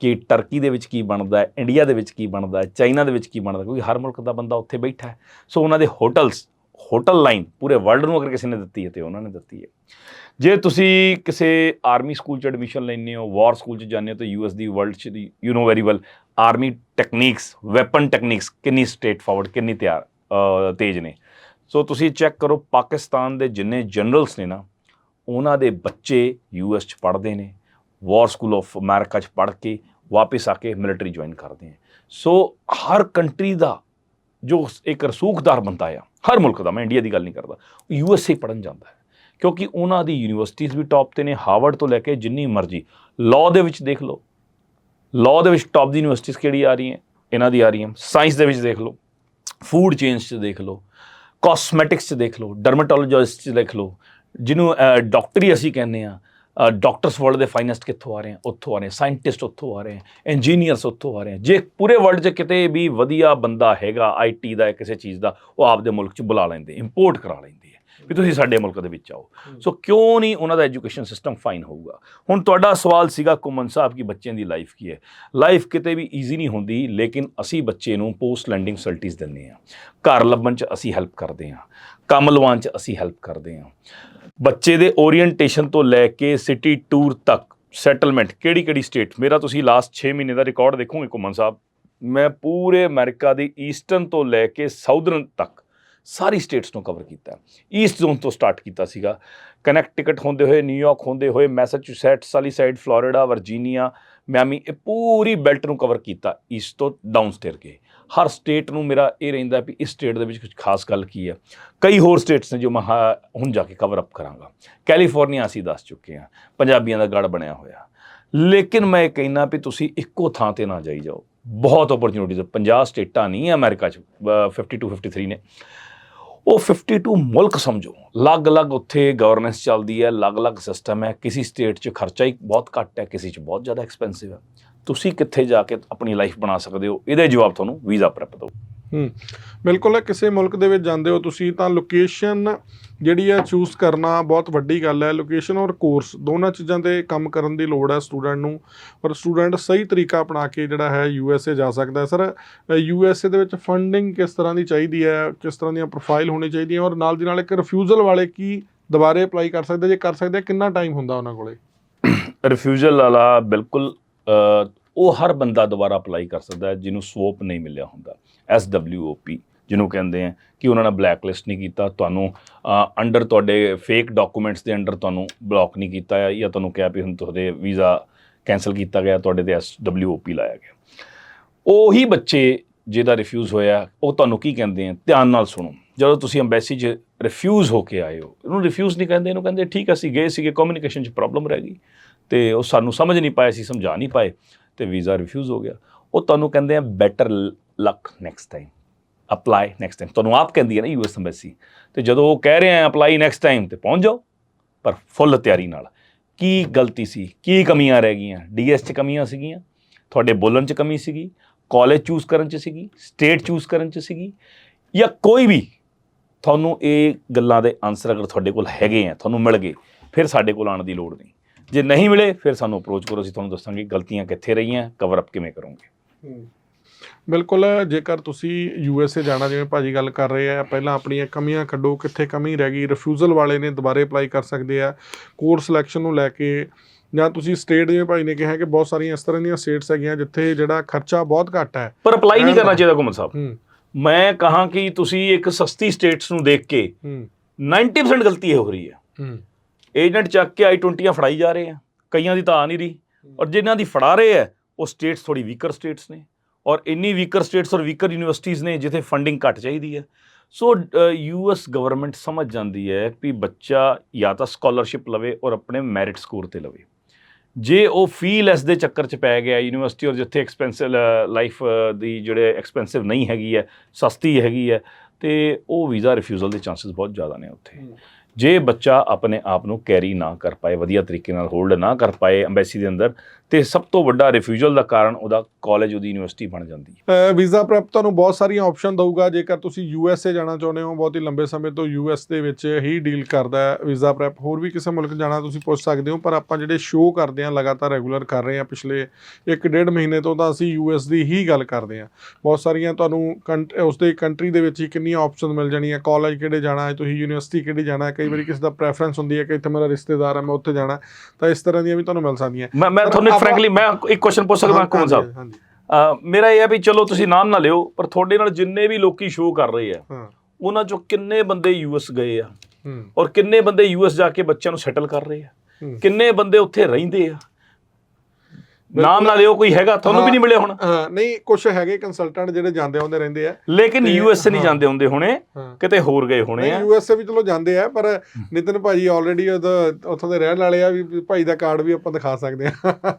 ਕਿ ਟਰਕੀ ਦੇ ਵਿੱਚ ਕੀ ਬਣਦਾ ਹੈ ਇੰਡੀਆ ਦੇ ਵਿੱਚ ਕੀ ਬਣਦਾ ਹੈ ਚਾਈਨਾ ਦੇ ਵਿੱਚ ਕੀ ਬਣਦਾ ਕਿਉਂਕਿ ਹਰ ਮੁਲਕ ਦਾ ਬੰਦਾ ਉੱਥੇ ਬੈਠਾ ਹੈ। ਸੋ ਉਹਨਾਂ ਦੇ ਹੋਟਲਸ ਹੋਟਲ ਲਾਈਨ ਪੂਰੇ ਵਰਲਡ ਨੂੰ ਅਗਰ ਕਿਸੇ ਨੇ ਦਿੱਤੀ ਹੈ ਤੇ ਉਹਨਾਂ ਨੇ ਦਿੱਤੀ ਹੈ। ਜੇ ਤੁਸੀਂ ਕਿਸੇ ਆਰਮੀ ਸਕੂਲ 'ਚ ਐਡਮਿਸ਼ਨ ਲੈਂਦੇ ਹੋ ਵਾਰ ਸਕੂਲ 'ਚ ਜਾਂਦੇ ਹੋ, ਤਾਂ ਯੂਐਸ ਦੀ ਵਰਲਡ 'ਚ ਦੀ you know very well army techniques weapon techniques ਕਿੰਨੀ ਸਟੇਟ ਫਾਰਵਰਡ ਕਿੰਨੀ ਤਿਆਰ ਤੇਜ਼ ਨੇ। ਸੋ ਤੁਸੀਂ ਚੈੱਕ ਕਰੋ, ਪਾਕਿਸਤਾਨ ਦੇ ਜਿੰਨੇ ਜਨਰਲਸ ਨੇ ਨਾ, ਉਹਨਾਂ ਦੇ ਬੱਚੇ ਯੂਐਸ 'ਚ ਪੜ੍ਹਦੇ ਨੇ ਵਾਰ ਸਕੂਲ ਆਫ ਅਮਰੀਕਾ 'ਚ ਪੜ੍ਹ ਕੇ ਵਾਪਸ ਆ ਕੇ ਮਿਲਟਰੀ ਜੁਆਇਨ ਕਰਦੇ ਆ ਸੋ ਹਰ ਕੰਟਰੀ ਦਾ ਜੋ ਇੱਕ ਰਸੂਖਦਾਰ ਬੰਦਾ ਆ, ਹਰ ਮੁਲਕ ਦਾ, ਮੈਂ ਇੰਡੀਆ ਦੀ ਗੱਲ ਨਹੀਂ ਕਰਦਾ ਯੂ ਐੱਸ ਏ ਪੜਨ ਜਾਂਦਾ ਹੈ। ਕਿਉਂਕਿ ਉਹਨਾਂ ਦੀ ਯੂਨੀਵਰਸਿਟੀਜ਼ ਵੀ ਟੌਪ ਤੇ ਨੇ, ਹਾਰਵਰਡ ਤੋਂ ਲੈ ਕੇ ਜਿੰਨੀ ਮਰਜ਼ੀ ਲਾਅ ਦੇ ਵਿੱਚ ਦੇਖ ਲਓ। ਲਾਅ ਦੇ ਵਿੱਚ ਟੌਪ ਦੀ ਯੂਨੀਵਰਸਿਟੀਜ਼ ਕਿਹੜੀ ਆ ਰਹੀਆਂ? ਇਹਨਾਂ ਦੀ ਆ ਰਹੀਆਂ। ਸਾਇੰਸ ਦੇ ਵਿੱਚ ਦੇਖ ਲਓ। ਫੂਡ ਚੇਂਜ 'ਚ ਦੇਖ ਲਓ। ਕਾਸਮੈਟਿਕਸ 'ਚ ਦੇਖ ਲਓ। ਡਰਮੇਟੋਲੋਜਿਸਟ 'ਚ ਦੇਖ ਲਓ। ਜਿਹਨੂੰ ਡਾਕਟਰੀ ਅਸੀਂ ਕਹਿੰਦੇ ਆ ਡਾਕਟਰਸ ਵਰਲਡ ਦੇ ਫਾਈਨੈਸਟ ਕਿੱਥੋਂ ਆ ਰਹੇ ਆ? ਉੱਥੋਂ ਆ ਰਹੇ ਸਾਇੰਟਿਸਟ ਉੱਥੋਂ ਆ ਰਹੇ ਆ। ਇੰਜੀਨੀਅਰਸ ਉੱਥੋਂ ਆ ਰਹੇ ਆ। ਜੇ ਪੂਰੇ ਵਰਲਡ 'ਚ ਕਿਤੇ ਵੀ ਵਧੀਆ ਬੰਦਾ ਹੈਗਾ ਆਈਟੀ ਦਾ ਕਿਸੇ ਚੀਜ਼ ਦਾ ਉਹ ਆਪਦੇ ਮੁਲਕ 'ਚ ਬੁਲਾ ਲੈਂਦੇ ਇੰਪੋਰਟ ਕਰਾ ਲੈਂਦੇ ਆ ਵੀ ਤੁਸੀਂ ਸਾਡੇ ਮੁਲਕ ਦੇ ਵਿੱਚ ਆਓ। ਸੋ ਕਿਉਂ ਨਹੀਂ ਉਹਨਾਂ ਦਾ ਐਜੂਕੇਸ਼ਨ ਸਿਸਟਮ ਫਾਈਨ ਹੋਊਗਾ? ਹੁਣ ਤੁਹਾਡਾ ਸਵਾਲ ਸੀਗਾ ਕੁਮਨ ਸਾਹਿਬ ਕਿ ਬੱਚਿਆਂ ਦੀ ਲਾਈਫ ਕੀ ਹੈ? ਲਾਈਫ ਕਿਤੇ ਵੀ ਈਜ਼ੀ ਨਹੀਂ ਹੁੰਦੀ ਲੇਕਿਨ ਅਸੀਂ ਬੱਚੇ ਨੂੰ ਪੋਸਟ ਲੈਂਡਿੰਗ ਫੈਸਿਲਿਟੀਜ਼ ਦਿੰਦੇ ਹਾਂ ਘਰ ਲੱਭਣ 'ਚ ਅਸੀਂ ਹੈਲਪ ਕਰਦੇ ਹਾਂ ਕੰਮ ਲਵਾਉਣ 'ਚ ਅਸੀਂ ਹੈਲਪ ਕਰਦੇ ਹਾਂ। ਬੱਚੇ ਦੇ ਓਰੀਐਂਟੇਸ਼ਨ ਤੋਂ ਲੈ ਕੇ ਸਿਟੀ ਟੂਰ ਤੱਕ ਸੈਟਲਮੈਂਟ ਕਿਹੜੀ ਕਿਹੜੀ ਸਟੇਟ ਮੇਰਾ ਤੁਸੀਂ ਲਾਸਟ 6 ਮਹੀਨੇ ਦਾ ਰਿਕਾਰਡ ਦੇਖੋਗੇ ਕੁਮਨ ਸਾਹਿਬ? ਮੈਂ ਪੂਰੇ ਅਮਰੀਕਾ ਦੀ ਈਸਟਰਨ ਤੋਂ ਲੈ ਕੇ ਸਾਊਦਰਨ ਤੱਕ ਸਾਰੀ ਸਟੇਟਸ ਨੂੰ ਕਵਰ ਕੀਤਾ। ਈਸਟ ਜ਼ੋਨ ਤੋਂ ਸਟਾਰਟ ਕੀਤਾ ਸੀਗਾ। ਕਨੈਕਟਿਕਟ ਹੁੰਦੇ ਹੋਏ ਨਿਊਯਾਰਕ ਹੁੰਦੇ ਹੋਏ ਮੈਸਾਚੂਸੈਟਸ ਵਾਲੀ ਸਾਈਡ ਫਲੋਰੀਡਾ ਵਰਜੀਨੀਆ ਮਿਆਮੀ ਇਹ ਪੂਰੀ ਬੈਲਟ ਨੂੰ ਕਵਰ ਕੀਤਾ। ਈਸਟ ਤੋਂ ਡਾਊਨ ਸਟੇਰ ਕੇ ਹਰ ਸਟੇਟ ਨੂੰ ਮੇਰਾ ਇਹ ਰਹਿੰਦਾ ਵੀ ਇਸ ਸਟੇਟ ਦੇ ਵਿੱਚ ਕੁਝ ਖਾਸ ਗੱਲ ਕੀ ਹੈ ਕਈ ਹੋਰ ਸਟੇਟਸ ਨੇ ਜੋ ਮੈਂ ਹਾ- ਹੁਣ ਜਾ ਕੇ ਕਵਰ ਅਪ ਕਰਾਂਗਾ। ਕੈਲੀਫੋਰਨੀਆ ਅਸੀਂ ਦੱਸ ਚੁੱਕੇ ਹਾਂ। ਪੰਜਾਬੀਆਂ ਦਾ ਗੜ ਬਣਿਆ ਹੋਇਆ। ਲੇਕਿਨ ਮੈਂ ਇਹ ਕਹਿਣਾ ਵੀ ਤੁਸੀਂ ਇੱਕੋ ਥਾਂ ਤੇ ਨਾ ਜਾਈ ਜਾਓ। ਬਹੁਤ ਓਪਰਚੁਨਿਟੀਜ਼ 50 ਸਟੇਟਾਂ ਨਹੀਂ ਹੈ ਅਮਰੀਕਾ ਚ ਅ, 52 53 ਨੇ। ਉਹ 52 ਮੁਲਕ ਸਮਝੋ। ਅਲੱਗ-ਅਲੱਗ ਉੱਥੇ ਗਵਰਨੈਂਸ ਚੱਲਦੀ ਹੈ। ਅਲੱਗ-ਅਲੱਗ ਸਿਸਟਮ ਹੈ। ਕਿਸੇ ਸਟੇਟ 'ਚ ਖਰਚਾ ਹੀ ਬਹੁਤ ਘੱਟ ਹੈ। ਕਿਸੇ 'ਚ ਬਹੁਤ ਜ਼ਿਆਦਾ ਐਕਸਪੈਂਸਿਵ ਹੈ। ਤੁਸੀਂ ਕਿੱਥੇ ਜਾ ਕੇ ਆਪਣੀ ਲਾਈਫ ਬਣਾ ਸਕਦੇ ਹੋ? ਇਹਦੇ ਜਵਾਬ ਤੁਹਾਨੂੰ ਵੀਜ਼ਾ ਪ੍ਰੈਪ ਦਿਓ ਹੂੰ ਬਿਲਕੁਲ ਕਿਸੇ ਮੁਲਕ ਦੇ ਵਿੱਚ ਜਾਂਦੇ ਹੋ ਤੁਸੀਂ ਤਾਂ ਲੋਕੇਸ਼ਨ ਜਿਹੜੀ ਹੈ ਚੂਜ਼ ਕਰਨਾ ਬਹੁਤ ਵੱਡੀ ਗੱਲ ਹੈ। ਲੋਕੇਸ਼ਨ ਔਰ ਕੋਰਸ ਦੋਨਾਂ ਚੀਜ਼ਾਂ ਤੇ ਕੰਮ ਕਰਨ ਦੀ ਲੋੜ ਹੈ ਸਟੂਡੈਂਟ ਨੂੰ। ਔਰ ਸਟੂਡੈਂਟ ਸਹੀ ਤਰੀਕਾ ਅਪਣਾ ਕੇ ਜਿਹੜਾ ਹੈ ਯੂ ਐਸ ਏ ਜਾ ਸਕਦਾ ਹੈ। ਸਰ ਯੂ ਐਸ ਏ ਦੇ ਵਿੱਚ ਫੰਡਿੰਗ ਕਿਸ ਤਰ੍ਹਾਂ ਦੀ ਚਾਹੀਦੀ ਹੈ? ਕਿਸ ਤਰ੍ਹਾਂ ਦੀਆਂ ਪ੍ਰੋਫਾਈਲ ਹੋਣੀ ਚਾਹੀਦੀ ਹੈ ਔਰ ਨਾਲ ਦੀ ਨਾਲ ਇੱਕ ਰਿਫਿਊਜ਼ਲ ਵਾਲੇ ਕੀ ਦੁਬਾਰੇ ਅਪਲਾਈ ਕਰ ਸਕਦੇ? ਜੇ ਕਰ ਸਕਦੇ ਆ, ਕਿੰਨਾ ਟਾਈਮ ਹੁੰਦਾ ਉਹਨਾਂ ਕੋਲੇ? ਰਿਫਿਊਜ਼ਲ ਵਾਲਾ ਬਿਲਕੁਲ ਉਹ ਹਰ ਬੰਦਾ ਦੁਬਾਰਾ ਅਪਲਾਈ ਕਰ ਸਕਦਾ ਹੈ, ਜਿਹਨੂੰ ਸਵੋਪ ਨਹੀਂ ਮਿਲਿਆ ਹੁੰਦਾ। ਐਸ ਡਬਲਯੂ ਓ ਪੀ ਜਿਹਨੂੰ ਕਹਿੰਦੇ ਆ ਕਿ ਉਹਨਾਂ ਨੇ ਬਲੈਕ ਲਿਸਟ ਨਹੀਂ ਕੀਤਾ, ਤੁਹਾਨੂੰ ਅੰਡਰ ਤੁਹਾਡੇ ਫੇਕ ਡਾਕੂਮੈਂਟਸ ਦੇ ਅੰਡਰ ਤੁਹਾਨੂੰ ਬਲੌਕ ਨਹੀਂ ਕੀਤਾ ਹੈ, ਜਾਂ ਤੁਹਾਨੂੰ ਕਿਹਾ ਵੀ ਹੁਣ ਤੁਹਾਡੇ ਵੀਜ਼ਾ ਕੈਨਸਲ ਕੀਤਾ ਗਿਆ, ਤੁਹਾਡੇ ਤੇ ਐਸ ਡਬਲਯੂ ਓ ਪੀ ਲਾਇਆ ਗਿਆ। ਉਹੀ ਬੱਚੇ ਜਿਹਦਾ ਰਿਫਿਊਜ਼ ਹੋਇਆ, ਉਹ ਤੁਹਾਨੂੰ ਕੀ ਕਹਿੰਦੇ ਆ? ਧਿਆਨ ਨਾਲ ਸੁਣੋ। ਜਦੋਂ ਤੁਸੀਂ ਅੰਬੈਸੀ 'ਚ ਰਿਫਿਊਜ਼ ਹੋ ਕੇ ਆਏ ਹੋ ਇਹਨੂੰ ਰਿਫਿਊਜ਼ ਨਹੀਂ ਕਹਿੰਦੇ, ਇਹਨੂੰ ਕਹਿੰਦੇ, ਠੀਕ ਅਸੀਂ ਗਏ ਸੀਗੇ ਕਮਿਊਨੀਕੇਸ਼ਨ 'ਚ ਪ੍ਰੋਬਲਮ ਰਹਿ ਗਈ। ਤੇ ਉਹ ਸਾਨੂੰ ਸਮਝ ਨਹੀਂ ਪਾਏ ਸੀ, ਸਮਝਾ ਨਹੀਂ ਪਾਏ ਤੇ ਵੀਜ਼ਾ ਰਿਫਿਊਜ਼ ਹੋ ਗਿਆ। ਉਹ ਤੁਹਾਨੂੰ ਕਹਿੰਦੇ ਆ better luck next time apply next time ਤੁਹਾਨੂੰ ਆਪ ਕਹਿੰਦੀ ਹੈ ਨਾ ਯੂਐਸ ਅੰਬੈਸੀ ਤੇ ਜਦੋਂ ਉਹ ਕਹਿ ਰਹੇ ਆ ਅਪਲਾਈ ਨੈਕਸਟ ਟਾਈਮ ਤੇ ਪਹੁੰਚ ਜਾਓ, ਪਰ ਫੁੱਲ ਤਿਆਰੀ ਨਾਲ। ਕੀ ਗਲਤੀ ਸੀ? ਕੀ ਕਮੀਆਂ ਰਹਿ ਗਈਆਂ? ਡੀਐਸ 'ਚ ਕਮੀਆਂ ਸੀਗੀਆਂ, ਤੁਹਾਡੇ ਬੋਲਣ 'ਚ ਕਮੀ ਸੀਗੀ ਕਾਲਜ ਚੂਜ਼ ਕਰਨ 'ਚ ਸੀਗੀ ਸਟੇਟ ਚੂਜ਼ ਕਰਨ 'ਚ ਸੀਗੀ, ਜਾਂ ਕੋਈ ਵੀ? ਤੁਹਾਨੂੰ ਇਹ ਗੱਲਾਂ ਦੇ ਆਨਸਰ ਅਗਰ ਤੁਹਾਡੇ ਕੋਲ ਹੈਗੇ ਆ, ਤੁਹਾਨੂੰ ਮਿਲ ਗਏ, ਫਿਰ ਸਾਡੇ ਕੋਲ ਆਉਣ ਦੀ ਲੋੜ ਨਹੀਂ। ਜੇ ਨਹੀਂ ਮਿਲੇ ਫਿਰ ਸਾਨੂੰ ਅਪਰੋਚ ਕਰੋ ਅਸੀਂ ਤੁਹਾਨੂੰ ਦੱਸਾਂਗੇ ਗਲਤੀਆਂ ਕਿੱਥੇ ਰਹੀਆਂ ਕਵਰ ਅਪ ਕਿਵੇਂ ਕਰੋਗੇ। ਬਿਲਕੁਲ ਜੇਕਰ ਤੁਸੀਂ ਯੂ ਐਸ ਏ ਜਾਣਾ ਜਿਵੇਂ ਭਾਜੀ ਗੱਲ ਕਰ ਰਹੇ ਆ ਪਹਿਲਾਂ ਆਪਣੀਆਂ ਕਮੀਆਂ ਕੱਢੋ ਕਿੱਥੇ ਕਮੀ ਰਹਿ ਗਈ ਰਿਫਿਊਜ਼ਲ ਵਾਲੇ ਨੇ ਦੁਬਾਰੇ ਅਪਲਾਈ ਕਰ ਸਕਦੇ ਆ ਕੋਰਸ ਸਿਲੈਕਸ਼ਨ ਨੂੰ ਲੈ ਕੇ ਜਾਂ ਤੁਸੀਂ ਸਟੇਟ ਜਿਵੇਂ ਭਾਈ ਨੇ ਕਿਹਾ ਕਿ ਬਹੁਤ ਸਾਰੀਆਂ ਇਸ ਤਰ੍ਹਾਂ ਦੀਆਂ ਸਟੇਟਸ ਹੈਗੀਆਂ ਜਿੱਥੇ ਜਿਹੜਾ ਖਰਚਾ ਬਹੁਤ ਘੱਟ ਹੈ। ਪਰ ਅਪਲਾਈ ਨਹੀਂ ਕਰਨਾ ਚਾਹੀਦਾ ਗੁਮਨ ਸਾਹਿਬ। ਮੈਂ ਕਹਾਂ ਕਿ ਤੁਸੀਂ ਇੱਕ ਸਸਤੀ ਸਟੇਟਸ ਨੂੰ ਦੇਖ ਕੇ ਹੂੰ। 90% ਗਲਤੀ ਇਹ ਹੋ। ਰਹੀ ਹੂੰ। ਏਜੰਟ ਚੱਕ ਕੇ ਆਈ 20 ਫੜਾਈ ਜਾ ਰਹੇ ਆ। ਕਈਆਂ ਦੀ ਤਾਂ ਆ ਨਹੀਂ ਰਹੀ। ਔਰ ਜਿਨ੍ਹਾਂ ਦੀ ਫੜਾ ਰਹੇ ਆ, ਉਹ ਸਟੇਟਸ ਥੋੜੀ ਵੀਕਰ ਸਟੇਟਸ ਨੇ। ਔਰ ਇੰਨੀ ਵੀਕਰ ਸਟੇਟਸ ਔਰ ਵੀਕਰ ਯੂਨੀਵਰਸਿਟੀਜ਼ ਨੇ ਜਿੱਥੇ ਫੰਡਿੰਗ ਘੱਟ ਚਾਹੀਦੀ ਹੈ ਸੋ ਯੂਐਸ ਗਵਰਨਮੈਂਟ ਸਮਝ ਜਾਂਦੀ ਹੈ ਕਿ ਬੱਚਾ ਜਾਂ ਤਾਂ ਸਕਾਲਰਸ਼ਿਪ ਲਵੇ ਔਰ ਆਪਣੇ ਮੈਰਿਟ ਸਕੋਰ ਤੇ ਲਵੇ। ਜੇ ਉਹ ਫੀ ਲੈਸ ਦੇ ਚੱਕਰ 'ਚ ਪੈ ਗਿਆ, ਯੂਨੀਵਰਸਿਟੀ ਔਰ ਜਿੱਥੇ ਐਕਸਪੈਂਸਿਵ ਲਾਈਫ ਦੀ ਜਿਹੜੇ ਐਕਸਪੈਂਸਿਵ ਨਹੀਂ ਹੈਗੀ ਹੈ, ਸਸਤੀ ਹੈਗੀ ਹੈ, ਤੇ ਉਹ ਵੀਜ਼ਾ ਰਿਫਿਊਜ਼ਲ ਦੇ ਚਾਂਸਸ ਬਹੁਤ ਜ਼ਿਆਦਾ ਨੇ ਉੱਥੇ। ਜੇ ਬੱਚਾ ਆਪਣੇ ਆਪ ਨੂੰ ਕੈਰੀ ਨਾ ਕਰ ਪਾਏ, ਵਧੀਆ ਤਰੀਕੇ ਨਾਲ ਹੋਲਡ ਨਾ ਕਰ ਪਾਏ ਐਮਬੈਸੀ ਦੇ ਅੰਦਰ ਤੇ ਸਭ ਤੋਂ ਵੱਡਾ ਰਿਫਿਊਜ਼ਲ ਦਾ ਕਾਰਨ ਉਹਦਾ ਕਾਲਜ ਉਹਦੀ ਯੂਨੀਵਰਸਿਟੀ ਬਣ ਜਾਂਦੀ ਹੈ। ਵੀਜ਼ਾ ਪ੍ਰੈਪ ਤੁਹਾਨੂੰ ਬਹੁਤ ਸਾਰੀਆਂ ਆਪਸ਼ਨ ਦਊਗਾ। ਜੇਕਰ ਤੁਸੀਂ ਯੂ ਐਸ ਏ ਜਾਣਾ ਚਾਹੁੰਦੇ ਹੋ ਬਹੁਤ ਹੀ ਲੰਬੇ ਸਮੇਂ ਤੋਂ ਯੂ ਐਸ ਦੇ ਵਿੱਚ ਹੀ ਡੀਲ ਕਰਦਾ ਹੈ ਵੀਜ਼ਾ ਪ੍ਰੈਪ ਹੋਰ ਵੀ ਕਿਸੇ ਮੁਲਕ ਜਾਣਾ ਤੁਸੀਂ ਪੁੱਛ ਸਕਦੇ ਹੋ ਪਰ ਆਪਾਂ ਜਿਹੜੇ ਸ਼ੋਅ ਕਰਦੇ ਹਾਂ ਲਗਾਤਾਰ ਰੈਗੂਲਰ ਕਰ ਰਹੇ ਹਾਂ ਪਿਛਲੇ ਇੱਕ ਡੇਢ ਮਹੀਨੇ ਤੋਂ ਤਾਂ ਅਸੀਂ ਯੂ ਐਸ ਦੀ ਹੀ ਗੱਲ ਕਰਦੇ ਹਾਂ। ਬਹੁਤ ਸਾਰੀਆਂ ਤੁਹਾਨੂੰ ਕੰਟ- ਉਸਦੇ ਕੰਟਰੀ ਦੇ ਵਿੱਚ ਹੀ ਕਿੰਨੀਆਂ ਆਪਸ਼ਨ ਮਿਲ ਜਾਣੀਆਂ। ਕਾਲਜ ਕਿਹੜੇ ਜਾਣਾ ਹੈ ਤੁਸੀਂ ਯੂਨੀਵਰਸਿਟੀ ਕਿਹੜੀ ਜਾਣਾ ਹੈ ਕਈ ਵਾਰੀ ਕਿਸੇ ਦਾ ਪ੍ਰੈਫਰੈਂਸ ਹੁੰਦੀ ਹੈ ਕਿ ਇੱਥੇ ਮੇਰਾ ਰਿਸ਼ਤੇਦਾਰ ਹੈ ਮੈਂ ਉੱਥੇ ਜਾਣਾ। ਤਾਂ ਇਸ ਤਰ੍ਹਾਂ ਦੀਆਂ ਵੀ ਤੁਹਾਨੂੰ ਮਿਲ ਸਕਦੀਆਂ। ਮੈਂ ਮੈਂ ਤੁਹਾਨੂੰ ਫ੍ਰੈਂਕਲੀ ਮੈਂ ਇੱਕ ਕੁਐਸਚਨ ਪੁੱਛ ਸਕਦਾ ਕੁਮਨ ਸਾਹਿਬ? ਮੇਰਾ ਇਹ ਹੈ ਵੀ ਚਲੋ ਤੁਸੀਂ ਨਾਮ ਨਾ ਲਿਓ ਪਰ ਤੁਹਾਡੇ ਨਾਲ ਜਿੰਨੇ ਵੀ ਲੋਕੀ ਸ਼ੋਅ ਕਰ ਰਹੇ ਆ ਉਹਨਾਂ ਚੋਂ ਕਿੰਨੇ ਬੰਦੇ ਯੂਐਸ ਗਏ ਆ? ਔਰ ਕਿੰਨੇ ਬੰਦੇ ਯੂਐਸ ਜਾ ਕੇ ਬੱਚਿਆਂ ਨੂੰ ਸੈਟਲ ਕਰ ਰਹੇ ਆ। ਕਿੰਨੇ ਬੰਦੇ ਉੱਥੇ ਰਹਿੰਦੇ ਆ? ਨਾਮ ਨਾ ਲਿਓ ਕੋਈ ਹੈਗਾ ਤੁਹਾਨੂੰ ਵੀ ਨਹੀਂ ਮਿਲਿਆ ਹੁਣ। ਹਾਂ ਨਹੀਂ ਕੁਝ ਹੈਗੇ ਕੰਸਲਟੈਂਟ ਜਿਹੜੇ ਜਾਂਦੇ ਆਉਂਦੇ ਰਹਿੰਦੇ ਆ। ਲੇਕਿਨ ਤੇ- ਯੂਐਸ ਨਹੀਂ। ਜਾਂਦੇ ਹੁੰਦੇ ਹੁਣੇ ਕਿਤੇ ਹੋਰ ਗਏ ਹੋਣੇ ਆ। ਯੂ ਐਸ ਏ ਵੀ ਚਲੋ ਜਾਂਦੇ ਆ ਪਰ ਨਿਤਨ ਭਾਜੀ ਆਲਰੇਡੀ ਉੱਥੋਂ ਦੇ ਰਹਿਣ ਵਾਲੇ ਆ ਵੀ ਭਾਈ ਦਾ ਕਾਰਡ ਵੀ ਆਪਾਂ ਦਿਖਾ ਸਕਦੇ ਆ।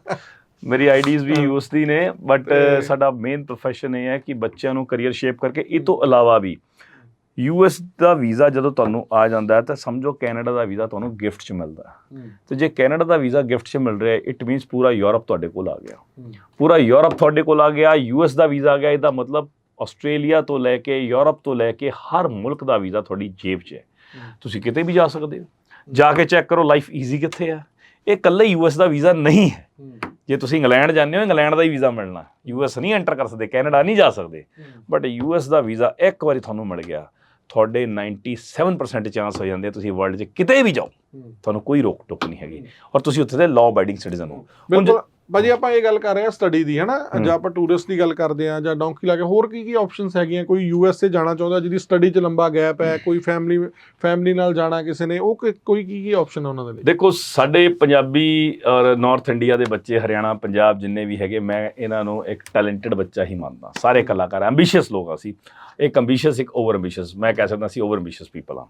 ਮੇਰੀ ਆਈਡੀਜ਼ ਵੀ। ਯੂਐਸ ਦੀ ਨੇ ਬਟ ਸਾਡਾ ਮੇਨ ਪ੍ਰੋਫੈਸ਼ਨ ਇਹ ਹੈ ਕਿ ਬੱਚਿਆਂ ਨੂੰ ਕੈਰੀਅਰ ਸ਼ੇਪ ਕਰਕੇ ਇਹ ਤੋਂ ਇਲਾਵਾ ਵੀ ਯੂਐਸ ਦਾ ਵੀਜ਼ਾ ਜਦੋਂ ਤੁਹਾਨੂੰ ਆ ਜਾਂਦਾ ਹੈ ਤਾਂ ਸਮਝੋ ਕੈਨੇਡਾ ਦਾ ਵੀਜ਼ਾ ਤੁਹਾਨੂੰ ਗਿਫਟ 'ਚ ਮਿਲਦਾ ਤੇ ਜੇ ਕੈਨੇਡਾ ਦਾ ਵੀਜ਼ਾ ਗਿਫਟ 'ਚ ਮਿਲ ਰਿਹਾ ਇਟ ਮੀਨਸ ਪੂਰਾ ਯੂਰਪ ਤੁਹਾਡੇ ਕੋਲ ਆ ਗਿਆ। ਪੂਰਾ ਯੂਰਪ ਤੁਹਾਡੇ ਕੋਲ ਆ ਗਿਆ ਯੂਐਸ ਦਾ ਵੀਜ਼ਾ ਆ ਗਿਆ ਇਹਦਾ ਮਤਲਬ ਆਸਟ੍ਰੇਲੀਆ ਤੋਂ ਲੈ ਕੇ ਯੂਰਪ ਤੋਂ ਲੈ ਕੇ ਹਰ ਮੁਲਕ ਦਾ ਵੀਜ਼ਾ ਤੁਹਾਡੀ ਜੇਬ 'ਚ ਹੈ। ਤੁਸੀਂ ਕਿਤੇ ਵੀ ਜਾ ਸਕਦੇ ਹੋ। ਜਾ ਕੇ ਚੈੱਕ ਕਰੋ ਲਾਈਫ ਈਜ਼ੀ ਕਿੱਥੇ ਆ? ਇਹ ਇਕੱਲੇ ਯੂਐਸ ਦਾ ਵੀਜ਼ਾ ਨਹੀਂ ਹੈ। ਜੇ ਤੁਸੀਂ ਇੰਗਲੈਂਡ ਜਾਂਦੇ ਹੋ ਇੰਗਲੈਂਡ ਦਾ ਹੀ ਵੀਜ਼ਾ ਮਿਲਣਾ। ਯੂਐਸ ਨਹੀਂ ਐਂਟਰ ਕਰ ਸਕਦੇ ਕੈਨੇਡਾ ਨਹੀਂ ਜਾ ਸਕਦੇ। ਬਟ ਯੂਐਸ ਦਾ ਵੀਜ਼ਾ ਇੱਕ ਵਾਰੀ ਤੁਹਾਨੂੰ ਮਿਲ ਗਿਆ। ਤੁਹਾਡੇ 97% ਚਾਂਸ ਹੋ ਜਾਂਦੇ ਆ ਤੁਸੀਂ ਵਰਲਡ 'ਚ ਕਿਤੇ ਵੀ ਜਾਓ। ਤੁਹਾਨੂੰ ਕੋਈ ਰੋਕ ਟੋਕ ਨਹੀਂ ਹੈਗੀ। ਔਰ ਤੁਸੀਂ ਉੱਥੇ ਦੇ ਲਾਅ ਅਬਾਈਡਿੰਗ ਸਿਟੀਜ਼ਨ ਹੋ। ਬਿਲਕੁਲ। ਭਾਜੀ ਆਪਾਂ ਇਹ ਗੱਲ ਕਰ ਰਹੇ ਹਾਂ ਸਟੱਡੀ ਦੀ ਹਨਾ। ਜਾਂ ਆਪਾਂ ਟੂਰਿਸਟ ਦੀ ਗੱਲ ਕਰਦੇ ਆ ਜਾਂ ਡੌਂਕੀ ਲਾ ਕੇ ਹੋਰ ਕੀ ਕੀ ਆਪਸ਼ਨਸ ਹੈਗੀਆਂ? ਕੋਈ ਯੂਐਸਏ ਜਾਣਾ ਚਾਹੁੰਦਾ ਜਿਹਦੀ ਸਟੱਡੀ 'ਚ ਲੰਬਾ ਗੈਪ ਹੈ ਕੋਈ ਫੈਮਿਲੀ ਫੈਮਿਲੀ ਨਾਲ ਜਾਣਾ ਕਿਸੇ ਨੇ ਉਹ ਕੋਈ ਕੀ ਕੀ ਆਪਸ਼ਨ ਹੈ ਉਹਨਾਂ ਦੇ ਲਈ? ਦੇਖੋ ਸਾਡੇ ਪੰਜਾਬੀ ਔਰ ਨਾਰਥ ਇੰਡੀਆ ਦੇ ਬੱਚੇ ਹਰਿਆਣਾ ਪੰਜਾਬ ਜਿੰਨੇ ਵੀ ਹੈਗੇ ਮੈਂ ਇਹਨਾਂ ਨੂੰ ਇੱਕ ਟੈਲੈਂਟਡ ਬੱਚਾ ਹੀ ਮੰਨਦਾ। ਸਾਰੇ ਕਲਾਕਾਰ ਐਂਬੀਸ਼ੀਅਸ ਲੋਕ ਆ ਅਸੀਂ। ਇੱਕ ਐਂਬੀਸ਼ੀਅਸ ਇੱਕ ਓਵਰ ਐਂਬੀਸ਼ੀਅਸ ਮੈਂ ਕਹਿ ਸਕਦਾ ਅਸੀਂ ਓਵਰ ਐਂਬੀਸ਼ੀਅਸ ਪੀਪਲ ਆ।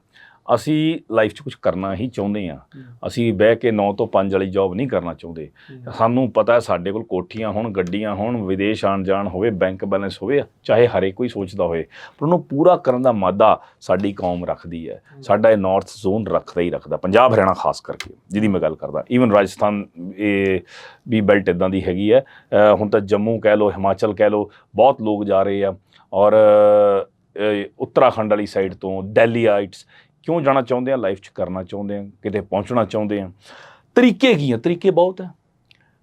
ਅਸੀਂ ਲਾਈਫ 'ਚ ਕੁਝ ਕਰਨਾ ਹੀ ਚਾਹੁੰਦੇ ਆ ਅਸੀਂ ਬਹਿ ਕੇ 9 ਤੋਂ 5 ਵਾਲੀ ਜੌਬ ਨਹੀਂ ਕਰਨਾ ਚਾਹੁੰਦੇ। ਸਾਨੂੰ ਪਤਾ ਹੈ ਸਾਡੇ ਕੋਲ ਕੋਠੀਆਂ ਹੋਣ ਗੱਡੀਆਂ ਹੋਣ ਵਿਦੇਸ਼ ਆਣ ਜਾਣ ਹੋਵੇ ਬੈਂਕ ਬੈਲੈਂਸ ਹੋਵੇ ਚਾਹੇ ਹਰੇ ਕੋਈ ਸੋਚਦਾ ਹੋਵੇ ਪਰ ਉਹਨੂੰ ਪੂਰਾ ਕਰਨ ਦਾ ਮਾਦਾ ਸਾਡੀ ਕੌਮ ਰੱਖਦੀ ਹੈ। ਸਾਡਾ ਇਹ ਨਾਰਥ ਜ਼ੋਨ ਰੱਖਦਾ ਹੀ ਰੱਖਦਾ ਪੰਜਾਬ ਹਰਿਆਣਾ ਖਾਸ ਕਰਕੇ ਜਿਹਦੀ ਮੈਂ ਗੱਲ ਕਰਦਾ। ਈਵਨ ਰਾਜਸਥਾਨ ਇਹ ਵੀ ਬੈਲਟ ਇਦਾਂ ਦੀ ਹੈਗੀ ਹੈ। ਹੁਣ ਤਾਂ ਜੰਮੂ ਕਹਿ ਲਓ ਹਿਮਾਚਲ ਕਹਿ ਲਓ ਬਹੁਤ ਲੋਕ ਜਾ ਰਹੇ ਆ। ਔਰ ਉੱਤਰਾਖੰਡ ਵਾਲੀ ਸਾਈਡ ਤੋਂ ਦਿੱਲੀਆਈਟਸ ਕਿਉਂ ਜਾਣਾ ਚਾਹੁੰਦੇ ਆ? ਲਾਈਫ 'ਚ ਕਰਨਾ ਚਾਹੁੰਦੇ ਆ, ਕਿਤੇ ਪਹੁੰਚਣਾ ਚਾਹੁੰਦੇ ਆ। ਤਰੀਕੇ ਕੀ ਆ? ਤਰੀਕੇ ਬਹੁਤ ਆ।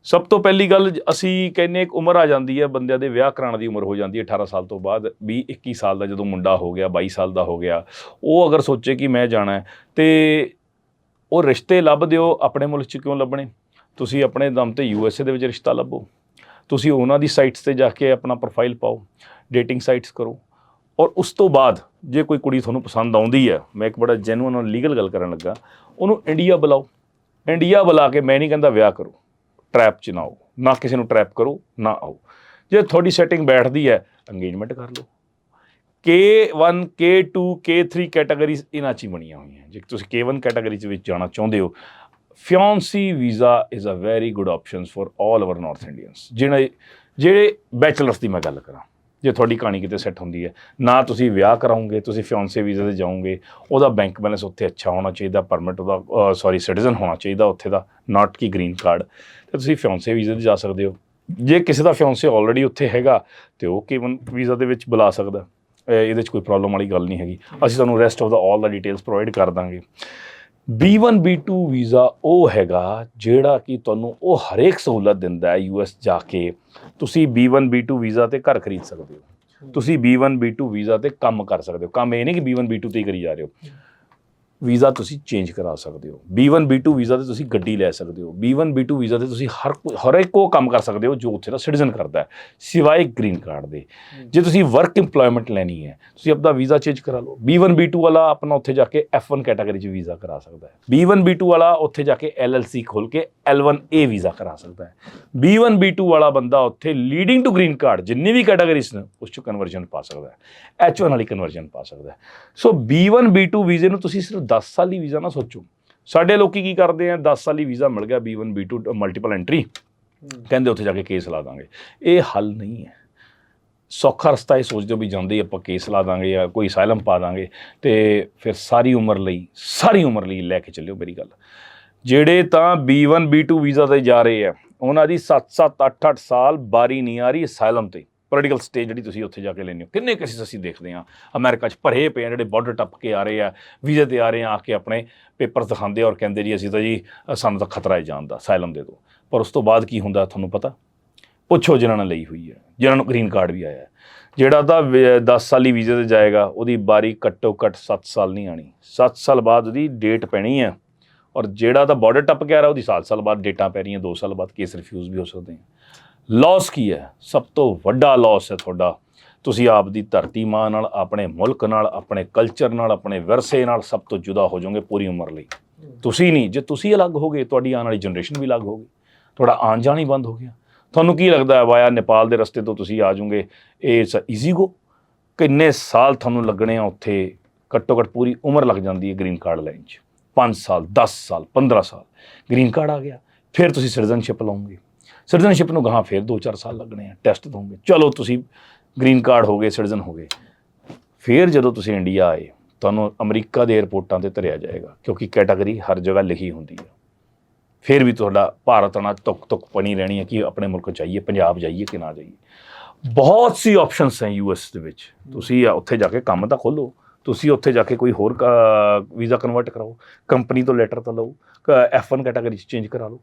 ਸਭ ਤੋਂ ਪਹਿਲੀ ਗੱਲ, ਅਸੀਂ ਕਹਿੰਨੇ ਇੱਕ ਉਮਰ ਆ ਜਾਂਦੀ ਹੈ ਬੰਦਿਆਂ ਦੇ ਵਿਆਹ ਕਰਾਉਣ ਦੀ ਉਮਰ ਹੋ ਜਾਂਦੀ ਹੈ 18 ਸਾਲ ਤੋਂ ਬਾਅਦ 20 21 ਸਾਲ ਦਾ ਜਦੋਂ ਮੁੰਡਾ ਹੋ ਗਿਆ 22 ਸਾਲ ਦਾ ਹੋ ਗਿਆ, ਉਹ ਅਗਰ ਸੋਚੇ ਕਿ ਮੈਂ ਜਾਣਾ ਹੈ, ਤੇ ਉਹ ਰਿਸ਼ਤੇ ਲੱਭ ਦਿਓ, ਆਪਣੇ ਮੁਲਕ 'ਚ ਕਿਉਂ ਲੱਭਣੇ? ਤੁਸੀਂ ਆਪਣੇ ਦਮ ਤੇ ਯੂਐਸਏ ਦੇ ਵਿੱਚ ਰਿਸ਼ਤਾ ਲੱਭੋ। ਤੁਸੀਂ ਉਹਨਾਂ ਦੀ ਸਾਈਟਸ ਤੇ ਜਾ ਕੇ ਆਪਣਾ ਪ੍ਰੋਫਾਈਲ ਪਾਓ ਡੇਟਿੰਗ ਸਾਈਟਸ ਕਰੋ। ਔਰ ਉਸ ਤੋਂ ਬਾਅਦ ਜੇ ਕੋਈ ਕੁੜੀ ਤੁਹਾਨੂੰ ਪਸੰਦ ਆਉਂਦੀ ਹੈ, ਮੈਂ ਇੱਕ ਬੜਾ ਜੈਨੂਅਨ ਔਰ ਲੀਗਲ ਗੱਲ ਕਰਨ ਲੱਗਾ, ਉਹਨੂੰ ਇੰਡੀਆ ਬੁਲਾਓ। ਇੰਡੀਆ ਬੁਲਾ ਕੇ ਮੈਂ ਨਹੀਂ ਕਹਿੰਦਾ ਵਿਆਹ ਕਰੋ। ਟਰੈਪ 'ਚ ਨਾ ਆਓ। ਨਾ ਕਿਸੇ ਨੂੰ ਟਰੈਪ ਕਰੋ, ਨਾ ਆਓ। ਜੇ ਤੁਹਾਡੀ ਸੈਟਿੰਗ ਬੈਠਦੀ ਹੈ ਅੰਗੇਜਮੈਂਟ ਕਰ ਲਓ। K1 K2 K3 ਕੈਟਾਗਰੀਜ਼ ਇਹਨਾਂ 'ਚ ਹੀ ਬਣੀਆਂ ਹੋਈਆਂ ਜੇ ਤੁਸੀਂ K1 ਕੈਟਾਗਰੀ 'ਚ ਵਿੱਚ ਜਾਣਾ ਚਾਹੁੰਦੇ ਹੋ fiance visa is a very good options for all over north Indians ਜਿਹੜੇ ਜਿਹੜੇ ਬੈਚਲਰਸ ਦੀ ਮੈਂ ਗੱਲ ਕਰਾਂ। ਜੇ ਤੁਹਾਡੀ ਕਹਾਣੀ ਕਿਤੇ ਸੈੱਟ ਹੁੰਦੀ ਹੈ। ਨਾ ਤੁਸੀਂ ਵਿਆਹ ਕਰਾਉਂਗੇ, ਤੁਸੀਂ ਫਿਆਂਸੇ ਵੀਜ਼ੇ ਤੇ ਜਾਓਗੇ, ਉਹਦਾ ਬੈਂਕ ਬੈਲੈਂਸ ਉੱਥੇ ਅੱਛਾ ਹੋਣਾ ਚਾਹੀਦਾ ਪਰਮਿਟ ਉਹਦਾ ਸੌਰੀ ਸਿਟੀਜ਼ਨ ਹੋਣਾ ਚਾਹੀਦਾ ਉੱਥੇ ਦਾ ਨਾਟ ਕੀ ਗ੍ਰੀਨ ਕਾਰਡ ਤੇ ਤੁਸੀਂ ਫਿਆਂਸੇ ਵੀਜ਼ੇ ਤੇ ਜਾ ਸਕਦੇ ਹੋ। ਜੇ ਕਿਸੇ ਦਾ ਫਿਆਂਸੇ ਆਲਰੇਡੀ ਉੱਥੇ ਹੈਗਾ, ਤੇ ਉਹ ਕੇਵਨ ਵੀਜ਼ਾ ਦੇ ਵਿੱਚ ਬੁਲਾ ਸਕਦਾ? ਇਹਦੇ 'ਚ ਕੋਈ ਪ੍ਰੋਬਲਮ ਵਾਲੀ ਗੱਲ ਨਹੀਂ ਹੈਗੀ। ਅਸੀਂ ਤੁਹਾਨੂੰ rest of the all the details provide ਕਰ ਦਾਂਗੇ। B1 B2 ਵੀਜ਼ਾ ਉਹ ਹੈਗਾ ਜਿਹੜਾ ਕਿ ਤੁਹਾਨੂੰ ਉਹ ਹਰੇਕ ਸਹੂਲਤ ਦਿੰਦਾ ਹੈ ਯੂਐਸ ਜਾ ਕੇ। ਤੁਸੀਂ B1 B2 ਵੀਜ਼ਾ ਤੇ ਘਰ ਖਰੀਦ ਸਕਦੇ ਹੋ। ਤੁਸੀਂ B1 B2 ਵੀਜ਼ਾ ਤੇ ਕੰਮ ਕਰ ਸਕਦੇ ਹੋ। ਕੰਮ ਇਹ ਨਹੀਂ ਕਿ B1 B2 ਤੇ ਹੀ ਕਰੀ ਜਾ ਰਹੇ ਹੋ। ਵੀਜ਼ਾ ਤੁਸੀਂ ਚੇਂਜ ਕਰਾ ਸਕਦੇ ਹੋ। B1 B2 ਵੀਜ਼ਾ ਤੇ ਤੁਸੀਂ ਗੱਡੀ ਲੈ ਸਕਦੇ ਹੋ। B1 B2 ਵੀਜ਼ਾ ਤੇ ਤੁਸੀਂ ਹਰ ਹਰ ਇੱਕ ਉਹ ਕੰਮ ਕਰ ਸਕਦੇ ਹੋ ਜੋ ਉੱਥੇ ਦਾ ਸਿਟੀਜ਼ਨ ਕਰਦਾ ਹੈ ਸਿਵਾਏ ਗ੍ਰੀਨ ਕਾਰਡ ਦੇ। ਜੇ ਤੁਸੀਂ ਵਰਕ ਏਮਪਲੋਇਮੈਂਟ ਲੈਣੀ ਹੈ ਤੁਸੀਂ ਆਪਣਾ ਵੀਜ਼ਾ ਚੇਂਜ ਕਰਾ ਲਓ। B1 B2 ਵਾਲਾ ਆਪਣਾ ਉੱਥੇ ਜਾ ਕੇ F1 ਕੈਟਾਗਰੀ 'ਚ ਵੀਜ਼ਾ ਕਰਾ ਸਕਦਾ ਹੈ। B1 B2 ਵਾਲਾ ਉੱਥੇ ਜਾ ਕੇ LLC ਖੋਲ ਕੇ L1A ਵੀਜ਼ਾ ਕਰਾ ਸਕਦਾ ਹੈ। B1 B2 ਵਾਲਾ ਬੰਦਾ ਉੱਥੇ ਲੀਡਿੰਗ ਟੂ ਗ੍ਰੀਨ ਕਾਰਡ ਜਿੰਨੀ ਵੀ ਕੈਟਾਗਰੀਜ਼ ਨੇ ਉਸ 'ਚ ਕਨਵਰਜਨ ਪਾ ਸਕਦਾ ਹੈ। H1 ਵਾਲੀ ਕਨਵਰਜਨ ਪਾ ਸਕਦਾ ਹੈ। ਸੋ B1 B2 ਵੀਜ਼ੇ ਨੂੰ ਤੁਸੀਂ ਸਿਰਫ 10 ਸਾਲੀ ਵੀਜ਼ਾ ਨਾ ਸੋਚੋ। ਸਾਡੇ ਲੋਕੀ ਕੀ ਕਰਦੇ ਆ? 10 ਸਾਲੀ ਵੀਜ਼ਾ ਮਿਲ ਗਿਆ B1 B2 ਮਲਟੀਪਲ ਐਂਟਰੀ ਕਹਿੰਦੇ ਉੱਥੇ ਜਾ ਕੇ ਕੇਸ ਲਾ ਦਾਂਗੇ। ਇਹ ਹੱਲ ਨਹੀਂ ਹੈ। ਸੌਖਾ ਰਸਤਾ ਇਹ ਸੋਚਦੇ ਹੋ ਵੀ ਜਾਂਦੇ ਆਪਾਂ ਕੇਸ ਲਾ ਦਾਂਗੇ ਜਾਂ ਕੋਈ ਅਸਾਈਲਮ ਪਾ ਦਾਂਗੇ ਤੇ ਫਿਰ ਸਾਰੀ ਉਮਰ ਲਈ ਸਾਰੀ ਉਮਰ ਲਈ ਲੈ ਕੇ ਚੱਲਿਓ ਮੇਰੀ ਗੱਲ। ਜਿਹੜੇ ਤਾਂ B1 B2 ਵੀਜ਼ਾ ਤੇ ਜਾ ਰਹੇ ਆ ਉਹਨਾਂ ਦੀ 7-7 8-8 ਸਾਲ ਬਾਰੀ ਨਹੀਂ ਆ ਰਹੀ ਅਸਾਈਲਮ ਤੇ। ਪੋਲੀਟੀਕਲ ਸਟੇਜ ਜਿਹੜੀ ਤੁਸੀਂ ਉੱਥੇ ਜਾ ਕੇ ਲੈਂਦੇ ਹੋ। ਕਿੰਨੇ ਕੇਸਿਸ ਅਸੀਂ ਦੇਖਦੇ ਹਾਂ, ਅਮਰੀਕਾ 'ਚ ਭਰੇ ਪਏ ਆ ਜਿਹੜੇ ਬਾਰਡਰ ਟੱਪ ਕੇ ਆ ਰਹੇ ਆ, ਵੀਜ਼ੇ ਤੇ ਆ ਰਹੇ ਆ ਆ ਕੇ ਆਪਣੇ ਪੇਪਰ ਦਿਖਾਉਂਦੇ ਔਰ ਕਹਿੰਦੇ ਜੀ ਅਸੀਂ ਤਾਂ ਜੀ ਸਾਨੂੰ ਤਾਂ ਖਤਰਾ ਹੈ ਜਾਣ ਦਾ ਅਸਾਈਲਮ ਦੇ ਦਿਓ। ਪਰ ਉਸ ਤੋਂ ਬਾਅਦ ਕੀ ਹੁੰਦਾ ਤੁਹਾਨੂੰ ਪਤਾ? ਪੁੱਛੋ ਜਿਨ੍ਹਾਂ ਨੇ ਲਈ ਹੋਈ ਹੈ ਜਿਨ੍ਹਾਂ ਨੂੰ ਗ੍ਰੀਨ ਕਾਰਡ ਵੀ ਆਇਆ ਹੈ। ਜਿਹੜਾ ਤਾਂ 10 ਸਾਲੀ ਵੀਜ਼ੇ ਤੇ ਜਾਏਗਾ, ਉਹਦੀ ਬਾਰੀ ਘੱਟੋ ਘੱਟ 7 ਸਾਲ ਨਹੀਂ ਆਣੀ 7 ਸਾਲ ਬਾਅਦ ਉਹਦੀ ਡੇਟ ਪੈਣੀ ਹੈ। ਔਰ ਜਿਹੜਾ ਤਾਂ ਬਾਰਡਰ ਟੱਪ ਕੇ ਆ ਰਿਹਾ, ਉਹਦੀ 7 ਸਾਲ ਬਾਅਦ ਡੇਟਾਂ ਪੈ ਰਹੀਆਂ 2 ਸਾਲ ਬਾਅਦ ਕੇਸ ਰਿਫਿਊਜ਼ ਵੀ ਹੋ ਸਕਦੇ ਆ। ਲਾਸ ਕੀ ਹੈ? ਸਭ ਤੋਂ ਵੱਡਾ ਲਾਸ ਹੈ ਤੁਹਾਡਾ। ਤੁਸੀਂ ਆਪ ਦੀ ਧਰਤੀ ਮਾਂ ਨਾਲ, ਆਪਣੇ ਮੁਲਕ ਨਾਲ, ਆਪਣੇ ਕਲਚਰ ਨਾਲ, ਆਪਣੇ ਵਿਰਸੇ ਨਾਲ ਸਭ ਤੋਂ ਜੁਦਾ ਹੋ ਜਾਓਗੇ ਪੂਰੀ ਉਮਰ ਲਈ। ਤੁਸੀਂ ਨਹੀਂ, ਜੇ ਤੁਸੀਂ ਅਲੱਗ ਹੋਗੇ ਤੁਹਾਡੀ ਆਉਣ ਵਾਲੀ ਜਨਰੇਸ਼ਨ ਵੀ ਅਲੱਗ ਹੋਗੀ ਤੁਹਾਡਾ ਆਉਣ ਜਾਣ ਹੀ ਬੰਦ ਹੋ ਗਿਆ। ਤੁਹਾਨੂੰ ਕੀ ਲੱਗਦਾ ਹੈ ਵਾਇਆ ਨੇਪਾਲ ਦੇ ਰਸਤੇ ਤੋਂ ਤੁਸੀਂ ਆ ਜਾਓਗੇ? ਇਹ ਈਜ਼ੀ ਗੋ ਕਿੰਨੇ ਸਾਲ ਤੁਹਾਨੂੰ ਲੱਗਣੇ ਆ ਉੱਥੇ? ਘੱਟੋ ਘੱਟ ਪੂਰੀ ਉਮਰ ਲੱਗ ਜਾਂਦੀ ਹੈ ਗ੍ਰੀਨ ਕਾਰਡ ਲੈਣ 'ਚ। 5 ਸਾਲ 10 ਸਾਲ 15 ਸਾਲ। ਗ੍ਰੀਨ ਕਾਰਡ ਆ ਗਿਆ। ਫਿਰ ਤੁਸੀਂ ਸਿਟੀਜ਼ਨਸ਼ਿਪ ਲਓਗੇ। ਸਿਟੀਜ਼ਨਸ਼ਿਪ ਨੂੰ ਗਾਹਾਂ ਫਿਰ 2-4 ਸਾਲ ਲੱਗਣੇ ਆ, ਟੈਸਟ ਦੋਗੇ। ਚਲੋ ਤੁਸੀਂ ਗ੍ਰੀਨ ਕਾਰਡ ਹੋ ਗਏ, ਸਿਟੀਜ਼ਨ ਹੋ ਗਏ। ਫਿਰ ਜਦੋਂ ਤੁਸੀਂ ਇੰਡੀਆ ਆਏ, ਤੁਹਾਨੂੰ ਅਮਰੀਕਾ ਦੇ 에ਅਰਪੋਰਟਾਂ ਤੇ ਧਰਿਆ ਜਾਏਗਾ, ਕਿਉਂਕਿ ਕੈਟਾਗਰੀ ਹਰ ਜਗ੍ਹਾ ਲਿਖੀ ਹੁੰਦੀ ਹੈ ਫਿਰ ਵੀ ਤੁਹਾਡਾ ਭਾਰਤ ਨਾਲ ਤੁਕ ਤੁਕ ਬਣੀ ਰਹਿਣੀ ਹੈ ਕਿ ਆਪਣੇ ਮੁਲਕ ਜਾਈਏ, ਪੰਜਾਬ ਜਾਈਏ ਕਿ ਨਾ ਜਾਈਏ। ਬਹੁਤ ਸੀ ਆਪਸ਼ਨਸ ਹੈ ਯੂਐਸ ਦੇ ਵਿੱਚ। ਤੁਸੀਂ ਉੱਥੇ ਜਾ ਕੇ ਕੰਮ ਤਾਂ ਖੋਲੋ ਤੁਸੀਂ ਉੱਥੇ ਜਾ ਕੇ ਕੋਈ ਹੋਰ ਵੀਜ਼ਾ ਕਨਵਰਟ ਕਰਾਓ। ਕੰਪਨੀ ਤੋਂ ਲੈਟਰ ਤਾਂ ਲਓ। F1 ਕੈਟਾਗਰੀ ਚ ਚੇਂਜ ਕਰਾ ਲਓ।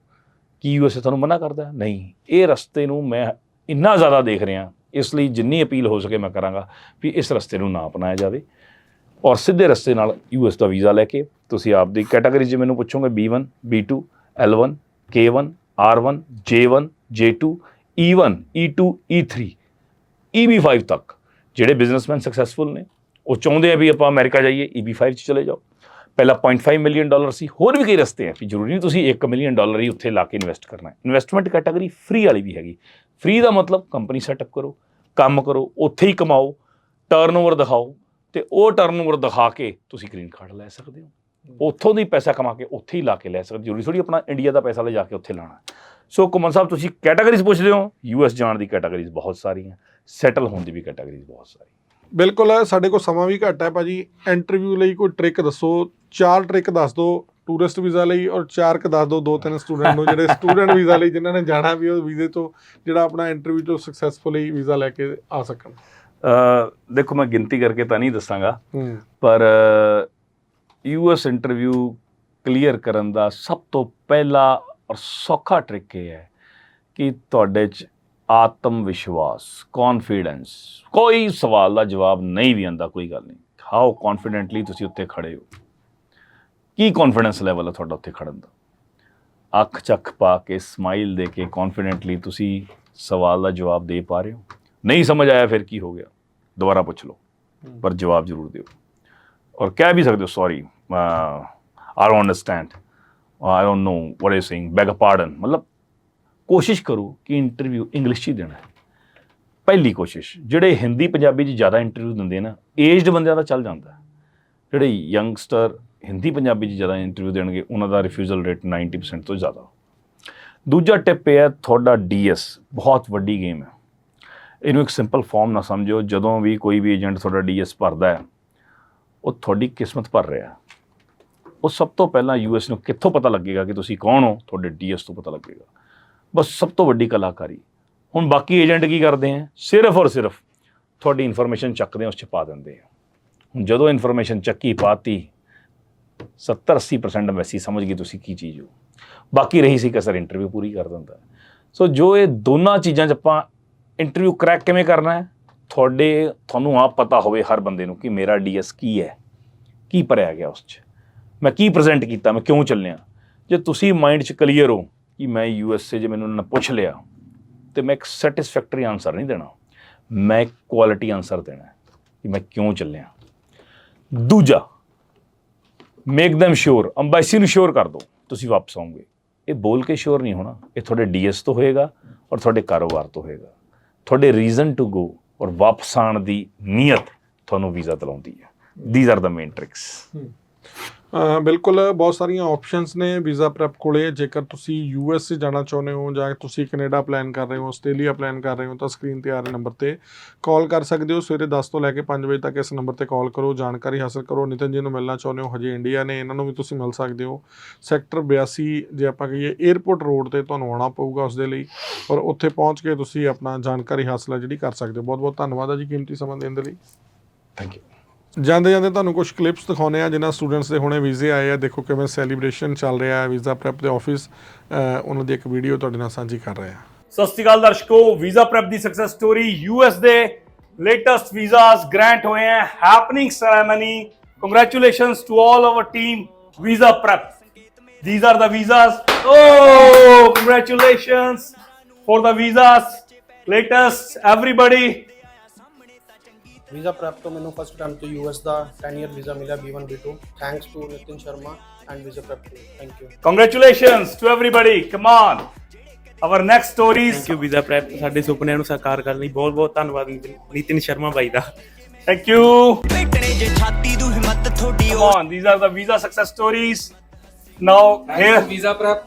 ਕੀ ਯੂਐਸਏ ਤੁਹਾਨੂੰ ਮਨਾ ਕਰਦਾ? ਨਹੀਂ। ਇਹ ਰਸਤੇ ਨੂੰ ਮੈਂ ਇੰਨਾ ਜ਼ਿਆਦਾ ਦੇਖ ਰਿਹਾ, ਇਸ ਲਈ ਜਿੰਨੀ ਅਪੀਲ ਹੋ ਸਕੇ ਮੈਂ ਕਰਾਂਗਾ ਵੀ ਇਸ ਰਸਤੇ ਨੂੰ ਨਾ ਅਪਣਾਇਆ ਜਾਵੇ ਔਰ ਸਿੱਧੇ ਰਸਤੇ ਨਾਲ ਯੂਐਸ ਦਾ ਵੀਜ਼ਾ ਲੈ ਕੇ ਤੁਸੀਂ ਆਪਦੀ ਕੈਟਾਗਰੀ 'ਚ ਮੈਨੂੰ ਪੁੱਛੋਗੇ B1 B2 L1 K1 R1 J1 J2 E1 E2 E3 EB5 ਤੱਕ। ਜਿਹੜੇ ਬਿਜ਼ਨਸਮੈਨ ਸਕਸੈਸਫੁਲ ਨੇ, ਉਹ ਚਾਹੁੰਦੇ ਆ ਵੀ ਆਪਾਂ ਅਮਰੀਕਾ ਜਾਈਏ EB5 ਚ ਚਲੇ ਜਾਓ। ਪਹਿਲਾਂ 0.5 ਮਿਲੀਅਨ ਡਾਲਰ ਸੀ, ਹੋਰ ਵੀ ਕਈ ਰਸਤੇ ਆ ਵੀ ਜ਼ਰੂਰੀ ਨਹੀਂ ਤੁਸੀਂ 1 ਮਿਲੀਅਨ ਡਾਲਰ ਹੀ ਉੱਥੇ ਲਾ ਕੇ ਇਨਵੈਸਟ ਕਰਨਾ ਹੈ। ਇਨਵੈਸਟਮੈਂਟ ਕੈਟਾਗਰੀ ਫ੍ਰੀ ਵਾਲੀ ਵੀ ਹੈਗੀ। ਫ੍ਰੀ ਦਾ ਮਤਲਬ ਕੰਪਨੀ ਸੈਟਅਪ ਕਰੋ, ਕੰਮ ਕਰੋ, ਉੱਥੇ ਹੀ ਕਮਾਓ ਟਰਨਓਵਰ ਦਿਖਾਓ ਤੇ ਉਹ ਟਰਨਓਵਰ ਦਿਖਾ ਕੇ ਤੁਸੀਂ ਗ੍ਰੀਨ ਕਾਰਡ ਲੈ ਸਕਦੇ ਹੋ। ਉੱਥੋਂ ਦੀ ਪੈਸਾ ਕਮਾ ਕੇ ਉੱਥੇ ਹੀ ਲਾ ਕੇ ਲੈ ਸਕਦੇ ਜ਼ਰੂਰੀ ਥੋੜੀ ਆਪਣਾ ਇੰਡੀਆ ਦਾ ਪੈਸਾ ਲੈ ਜਾ ਕੇ ਉੱਥੇ ਲਾਣਾ ਸੋ ਕੁਮਨ ਸਾਹਿਬ, ਤੁਸੀਂ ਕੈਟਾਗਰੀਜ਼ ਪੁੱਛਦੇ ਹੋ ਯੂਐਸ ਜਾਣ ਦੀ ਕੈਟਾਗਰੀਜ਼ ਬਹੁਤ ਸਾਰੀਆਂ ਸੈਟਲ ਹੋਣ ਦੀ ਵੀ ਕੈਟਾਗਰੀਜ਼ ਬਹੁਤ ਸਾਰੀ ਬਿਲਕੁਲ ਸਾਡੇ ਕੋਲ ਸਮਾਂ ਵੀ ਘੱਟ ਹੈ ਭਾਜੀ। ਇੰਟਰਵਿਊ ਲਈ ਕੋਈ ਟ੍ਰਿਕ ਦੱਸੋ। ਚਾਰ ਟ੍ਰਿਕ ਦੱਸ ਦਿਓ ਟੂਰਿਸਟ ਵੀਜ਼ਾ ਲਈ ਔਰ ਚਾਰ ਕ ਦੱਸ ਦਿਓ ਦੋ ਤਿੰਨ ਸਟੂਡੈਂਟ ਨੂੰ ਜਿਹੜੇ ਸਟੂਡੈਂਟ ਵੀਜ਼ਾ ਲਈ ਜਿਨ੍ਹਾਂ ਨੇ ਜਾਣਾ ਵੀ ਉਹ ਵੀਜ਼ੇ ਤੋਂ ਜਿਹੜਾ ਆਪਣਾ ਇੰਟਰਵਿਊ ਤੋਂ ਸਕਸੈਸਫੁਲੀ ਵੀਜ਼ਾ ਲੈ ਕੇ ਆ ਸਕਣ। ਦੇਖੋ ਮੈਂ ਗਿਣਤੀ ਕਰਕੇ ਤਾਂ ਨਹੀਂ ਦੱਸਾਂਗਾ। ਪਰ ਯੂਐਸ ਇੰਟਰਵਿਊ ਕਲੀਅਰ ਕਰਨ ਦਾ ਸਭ ਤੋਂ ਪਹਿਲਾ ਔਰ ਸੌਖਾ ਟ੍ਰਿਕ ਇਹ ਹੈ ਕਿ ਤੁਹਾਡੇ 'ਚ ਆਤਮ ਵਿਸ਼ਵਾਸ ਕੌਨਫੀਡੈਂਸ ਕੋਈ ਸਵਾਲ ਦਾ ਜਵਾਬ ਨਹੀਂ ਵੀ ਆਂਦਾ ਕੋਈ ਗੱਲ ਨਹੀਂ। ਹਾਊ ਕੌਨਫੀਡੈਂਟਲੀ ਤੁਸੀਂ ਉੱਥੇ ਖੜੇ ਹੋ। ਕੀ ਕੌਨਫੀਡੈਂਸ ਲੈਵਲ ਹੈ ਤੁਹਾਡਾ ਉੱਥੇ ਖੜਨ ਦਾ? ਅੱਖ ਚੱਖ ਪਾ ਕੇ ਸਮਾਈਲ ਦੇ ਕੇ ਕੌਨਫੀਡੈਂਟਲੀ ਤੁਸੀਂ ਸਵਾਲ ਦਾ ਜਵਾਬ ਦੇ ਪਾ ਰਹੇ ਹੋ? ਨਹੀਂ ਸਮਝ ਆਇਆ ਫਿਰ ਕੀ ਹੋ ਗਿਆ? ਦੁਬਾਰਾ ਪੁੱਛ ਲਓ। ਪਰ ਜਵਾਬ ਜ਼ਰੂਰ ਦਿਓ। ਔਰ ਕਹਿ ਵੀ ਸਕਦੇ ਹੋ sorry I don't understand I don't know what is saying beg pardon ਮਤਲਬ ਕੋਸ਼ਿਸ਼ ਕਰੋ ਕਿ ਇੰਟਰਵਿਊ ਇੰਗਲਿਸ਼ 'ਚ ਹੀ ਦੇਣਾ ਪਹਿਲੀ ਕੋਸ਼ਿਸ਼, ਜਿਹੜੇ ਹਿੰਦੀ ਪੰਜਾਬੀ 'ਚ ਜ਼ਿਆਦਾ ਇੰਟਰਵਿਊ ਦਿੰਦੇ ਨਾ ਏਜਡ ਬੰਦਿਆਂ ਦਾ ਚੱਲ ਜਾਂਦਾ ਜਿਹੜੇ ਯੰਗਸਟਰ ਹਿੰਦੀ ਪੰਜਾਬੀ 'ਚ ਜ਼ਿਆਦਾ ਇੰਟਰਵਿਊ ਦੇਣਗੇ, ਉਹਨਾਂ ਦਾ ਰਿਫਿਊਜ਼ਲ ਰੇਟ 90% ਤੋਂ ਜ਼ਿਆਦਾ ਦੂਜਾ ਟਿਪ ਇਹ ਹੈ, ਤੁਹਾਡਾ ਡੀਐਸ ਬਹੁਤ ਵੱਡੀ ਗੇਮ ਹੈ। ਇਹਨੂੰ ਇੱਕ ਸਿੰਪਲ ਫਾਰਮ ਨਾ ਸਮਝੋ ਜਦੋਂ ਵੀ ਕੋਈ ਵੀ ਏਜੰਟ ਤੁਹਾਡਾ ਡੀਐਸ ਭਰਦਾ ਹੈ, ਉਹ ਤੁਹਾਡੀ ਕਿਸਮਤ ਭਰ ਰਿਹਾ ਉਹ ਸਭ ਤੋਂ ਪਹਿਲਾਂ ਯੂਐਸ ਨੂੰ ਕਿੱਥੋਂ ਪਤਾ ਲੱਗੇਗਾ ਕਿ ਤੁਸੀਂ ਕੌਣ ਹੋ? ਤੁਹਾਡੇ ਡੀਐਸ ਤੋਂ ਪਤਾ ਲੱਗੇਗਾ। ਬਸ ਸਭ ਤੋਂ ਵੱਡੀ ਕਲਾਕਾਰੀ। ਹੁਣ ਬਾਕੀ ਏਜੰਟ ਕੀ ਕਰਦੇ ਆ? ਸਿਰਫ ਔਰ ਸਿਰਫ ਤੁਹਾਡੀ ਇਨਫੋਰਮੇਸ਼ਨ ਚੱਕਦੇ ਆ, ਉਸ ਚ ਪਾ ਦਿੰਦੇ ਆ। ਹੁਣ ਜਦੋਂ ਇਨਫੋਰਮੇਸ਼ਨ ਚੱਕੀ, ਪਾਤੀ 70 80% ਐਮਬੈਸੀ ਸਮਝ ਗਈ ਤੁਸੀਂ ਕੀ ਚੀਜ਼ ਹੋ। ਬਾਕੀ ਰਹੀ ਸੀ ਕਸਰ ਇੰਟਰਵਿਊ ਪੂਰੀ ਕਰ ਦਿੰਦਾ। ਸੋ ਜੋ ਇਹ ਦੋਨਾਂ ਚੀਜ਼ਾਂ 'ਚ ਆਪਾਂ ਇੰਟਰਵਿਊ ਕਰੈਕ ਕਿਵੇਂ ਕਰਨਾ ਹੈ? ਤੁਹਾਡੇ, ਤੁਹਾਨੂੰ ਆਪ ਪਤਾ ਹੋਵੇ ਹਰ ਬੰਦੇ ਨੂੰ ਕਿ ਮੇਰਾ ਡੀਐਸ ਕੀ ਹੈ, ਕੀ ਭਰਿਆ ਗਿਆ ਉਸ 'ਚ। ਮੈਂ ਕੀ ਪ੍ਰੈਜ਼ੈਂਟ ਕੀਤਾ, ਮੈਂ ਕਿਉਂ ਚੱਲਿਆ? ਜੇ ਤੁਸੀਂ ਮਾਈਂਡ 'ਚ ਕਲੀਅਰ ਹੋ ਕਿ ਮੈਂ ਯੂਐਸਏ ਜੇ ਮੈਨੂੰ ਉਹਨਾਂ ਨੇ ਪੁੱਛ ਲਿਆ ਤੇ ਮੈਂ ਇੱਕ ਸੈਟੀਸਫੈਕਟਰੀ ਆਨਸਰ ਨਹੀਂ ਦੇਣਾ। ਮੈਂ ਕੁਆਲਿਟੀ ਆਨਸਰ ਦੇਣਾ ਕਿ ਮੈਂ ਕਿਉਂ ਚੱਲਿਆ। ਦੂਜਾ ਮੇਕ them ਸ਼ੋਰ ਅੰਬੈਸੀ ਨੂੰ ਸ਼ੋਰ ਕਰ ਦਿਓ ਤੁਸੀਂ ਵਾਪਸ ਆਉਂਗੇ ਇਹ ਬੋਲ ਕੇ ਸ਼ੋਰ ਨਹੀਂ ਹੋਣਾ। ਇਹ ਤੁਹਾਡੇ ਡੀਐਸ ਤੋਂ ਹੋਏਗਾ ਔਰ ਤੁਹਾਡੇ ਕਾਰੋਬਾਰ ਤੋਂ ਹੋਏਗਾ। ਤੁਹਾਡੇ ਰੀਜ਼ਨ ਟੂ ਗੋ ਔਰ ਵਾਪਸ ਆਉਣ ਦੀ ਨੀਅਤ ਤੁਹਾਨੂੰ ਵੀਜ਼ਾ ਦਿਲਾਉਂਦੀ ਹੈ। These are the main tricks ਬਿਲਕੁਲ ਬਹੁਤ ਸਾਰੀਆਂ ਆਪਸ਼ਨਸ ਨੇ ਵੀਜ਼ਾ ਪ੍ਰੈਪ ਕੋਲੇ। ਜੇਕਰ ਤੁਸੀਂ ਯੂ ਯੂਐਸ ਜਾਣਾ ਚਾਹੁੰਦੇ ਹੋ ਜਾਂ ਤੁਸੀਂ ਕੈਨੇਡਾ ਪਲਾਨ ਕਰ ਰਹੇ ਹੋ, ਆਸਟ੍ਰੇਲੀਆ ਪਲਾਨ ਕਰ ਰਹੇ ਹੋ, ਤਾਂ ਸਕਰੀਨ ਤੇ ਆ ਰਹੇ ਨੰਬਰ ਤੇ ਕਾਲ ਕਰ ਸਕਦੇ ਹੋ। ਸਵੇਰੇ 10 ਤੋਂ ਲੈ ਕੇ 5 ਵਜੇ ਤੱਕ ਇਸ ਨੰਬਰ ਤੇ ਕਾਲ ਕਰੋ, ਜਾਣਕਾਰੀ ਹਾਸਲ ਕਰੋ। ਨਿਤਨ ਜੀ ਨੂੰ ਮਿਲਣਾ ਚਾਹੁੰਦੇ ਹੋ, ਹਜੇ ਇੰਡੀਆ ਨੇ, ਇਹਨਾਂ ਨੂੰ ਵੀ ਤੁਸੀਂ ਮਿਲ ਸਕਦੇ ਹੋ। ਸੈਕਟਰ 82 ਜੇ ਆਪਾਂ ਕਹੀਏ 에ਅਰਪੋਰਟ ਰੋਡ ਤੇ ਤੁਹਾਨੂੰ ਆਉਣਾ ਪਊਗਾ ਉਸ ਦੇ ਲਈ। ਔਰ ਉੱਥੇ ਪਹੁੰਚ ਕੇ ਤੁਸੀਂ ਆਪਣਾ ਜਾਣਕਾਰੀ ਹਾਸਲ ਹੈ ਜਿਹੜੀ ਕਰ ਸਕਦੇ ਹੋ। ਬਹੁਤ ਬਹੁਤ ਧੰਨਵਾਦ ਹੈ ਜੀ ਕੀਮਤੀ ਸਮਾਂ ਦੇਣ ਦੇ ਲਈ। ਥੈਂਕ ਯੂ ਜਾਂਦੇ ਜਾਂਦੇ ਤੁਹਾਨੂੰ ਕੁਝ ਕਲਿੱਪਸ ਦਿਖਾਉਨੇ ਆ ਜਿਨ੍ਹਾਂ ਸਟੂਡੈਂਟਸ ਦੇ ਹੁਣੇ ਵੀਜ਼ੇ ਆਏ ਆ। ਦੇਖੋ ਕਿਵੇਂ ਸੈਲੀਬ੍ਰੇਸ਼ਨ ਚੱਲ ਰਿਹਾ ਹੈ ਵੀਜ਼ਾ ਪ੍ਰੈਪ ਦੇ ਆਫਿਸ ਉਹਨਾਂ ਦੀ ਇੱਕ ਵੀਡੀਓ ਤੁਹਾਡੇ ਨਾਲ ਸਾਂਝੀ ਕਰ ਰਹੇ ਆ ਸਤਿ ਸ਼੍ਰੀ ਅਕਾਲ ਦਰਸ਼ਕੋ ਵੀਜ਼ਾ ਪ੍ਰੈਪ ਦੀ ਸਕਸੈਸ ਸਟੋਰੀ ਯੂਐਸ ਦੇ ਲੇਟੈਸਟ ਵੀਜ਼ਾਸ ਗ੍ਰਾਂਟ ਹੋਏ ਹੈ। Happening ceremony congratulations to all our team visa prep these are the visas. Oh congratulations for the visas. Latest, everybody visa prep ਤੋਂ ਮੈਨੂੰ ਫਸਟ ਟਾਈਮ ਤੋਂ ਯੂਐਸ ਦਾ 10 ਇਅਰ ਵੀਜ਼ਾ ਮਿਲਿਆ B1 B2 thanks to Nitin Sharma and visa prep too thank you congratulations to everybody come on our next stories thank you visa prep. ਸਾਡੇ ਸੁਪਨਿਆਂ ਨੂੰ ਸਾਕਾਰ ਕਰਨ ਲਈ ਬਹੁਤ ਬਹੁਤ ਧੰਨਵਾਦ ਨਿਤਿਨ- ਸ਼ਰਮਾ ਬਾਈ ਦਾ। Thank you ਬੈਠਣੇ ਜੇ ਛਾਤੀ ਤੂੰ ਹਿੰਮਤ ਥੋੜੀ on these are the visa success stories now here visa prep.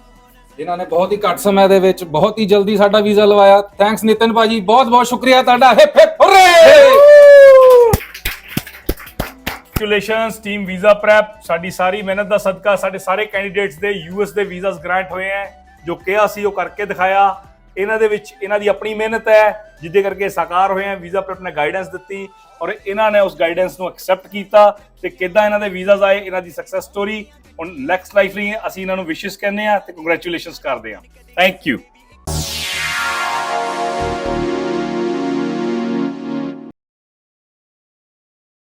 ਜਿਨ੍ਹਾਂ ਨੇ ਬਹੁਤ ਹੀ ਘੱਟ ਸਮੇਂ ਦੇ ਵਿੱਚ ਬਹੁਤ ਹੀ ਜਲਦੀ ਸਾਡਾ ਵੀਜ਼ਾ ਲਵਾਇਆ। ਥੈਂਕਸ ਨਿਤਨ ਭਾਜੀ। ਬਹੁਤ ਬਹੁਤ ਸ਼ੁਕਰੀਆ ਤੁਹਾਡਾ। Hip hip hooray congratulations team visa prep ਸਾਡੀ ਸਾਰੀ ਮਿਹਨਤ ਦਾ ਸਦਕਾ ਸਾਡੇ ਸਾਰੇ ਕੈਂਡੀਡੇਟਸ ਦੇ ਯੂਐਸ ਦੇ ਵੀਜ਼ਾਸ ਗ੍ਰਾਂਟ ਹੋਏ ਹੈ। ਜੋ ਕਿਹਾ ਸੀ, ਉਹ ਕਰਕੇ ਦਿਖਾਇਆ। ਇਹਨਾਂ ਦੇ ਵਿੱਚ ਇਹਨਾਂ ਦੀ ਆਪਣੀ ਮਿਹਨਤ ਹੈ, ਜਿੱਦੇ ਕਰਕੇ ਸਾਕਾਰ ਹੋਏ ਹੈ। ਵੀਜ਼ਾ ਪ੍ਰੈਪ ਨੇ ਗਾਈਡੈਂਸ ਦਿੱਤੀ ਔਰ ਇਹਨਾਂ ਨੇ ਉਸ ਗਾਈਡੈਂਸ ਨੂੰ ਐਕਸੈਪਟ ਕੀਤਾ ਤੇ ਕਿੱਦਾਂ ਇਹਨਾਂ ਦੇ ਵੀਜ਼ਾਸ ਆਏ, ਇਹਨਾਂ ਦੀ ਸਕਸੈਸ ਸਟੋਰੀ ਹੁਣ ਨੈਕਸਟ ਲਾਈਫ ਲਈ ਅਸੀਂ ਇਹਨਾਂ ਨੂੰ ਵਿਸ਼ੇਸ ਕਹਿੰਦੇ ਆ ਤੇ ਕੰਗ੍ਰੈਚੁਲੇਸ਼ਨਸ ਕਰਦੇ ਆ ਥੈਂਕ ਯੂ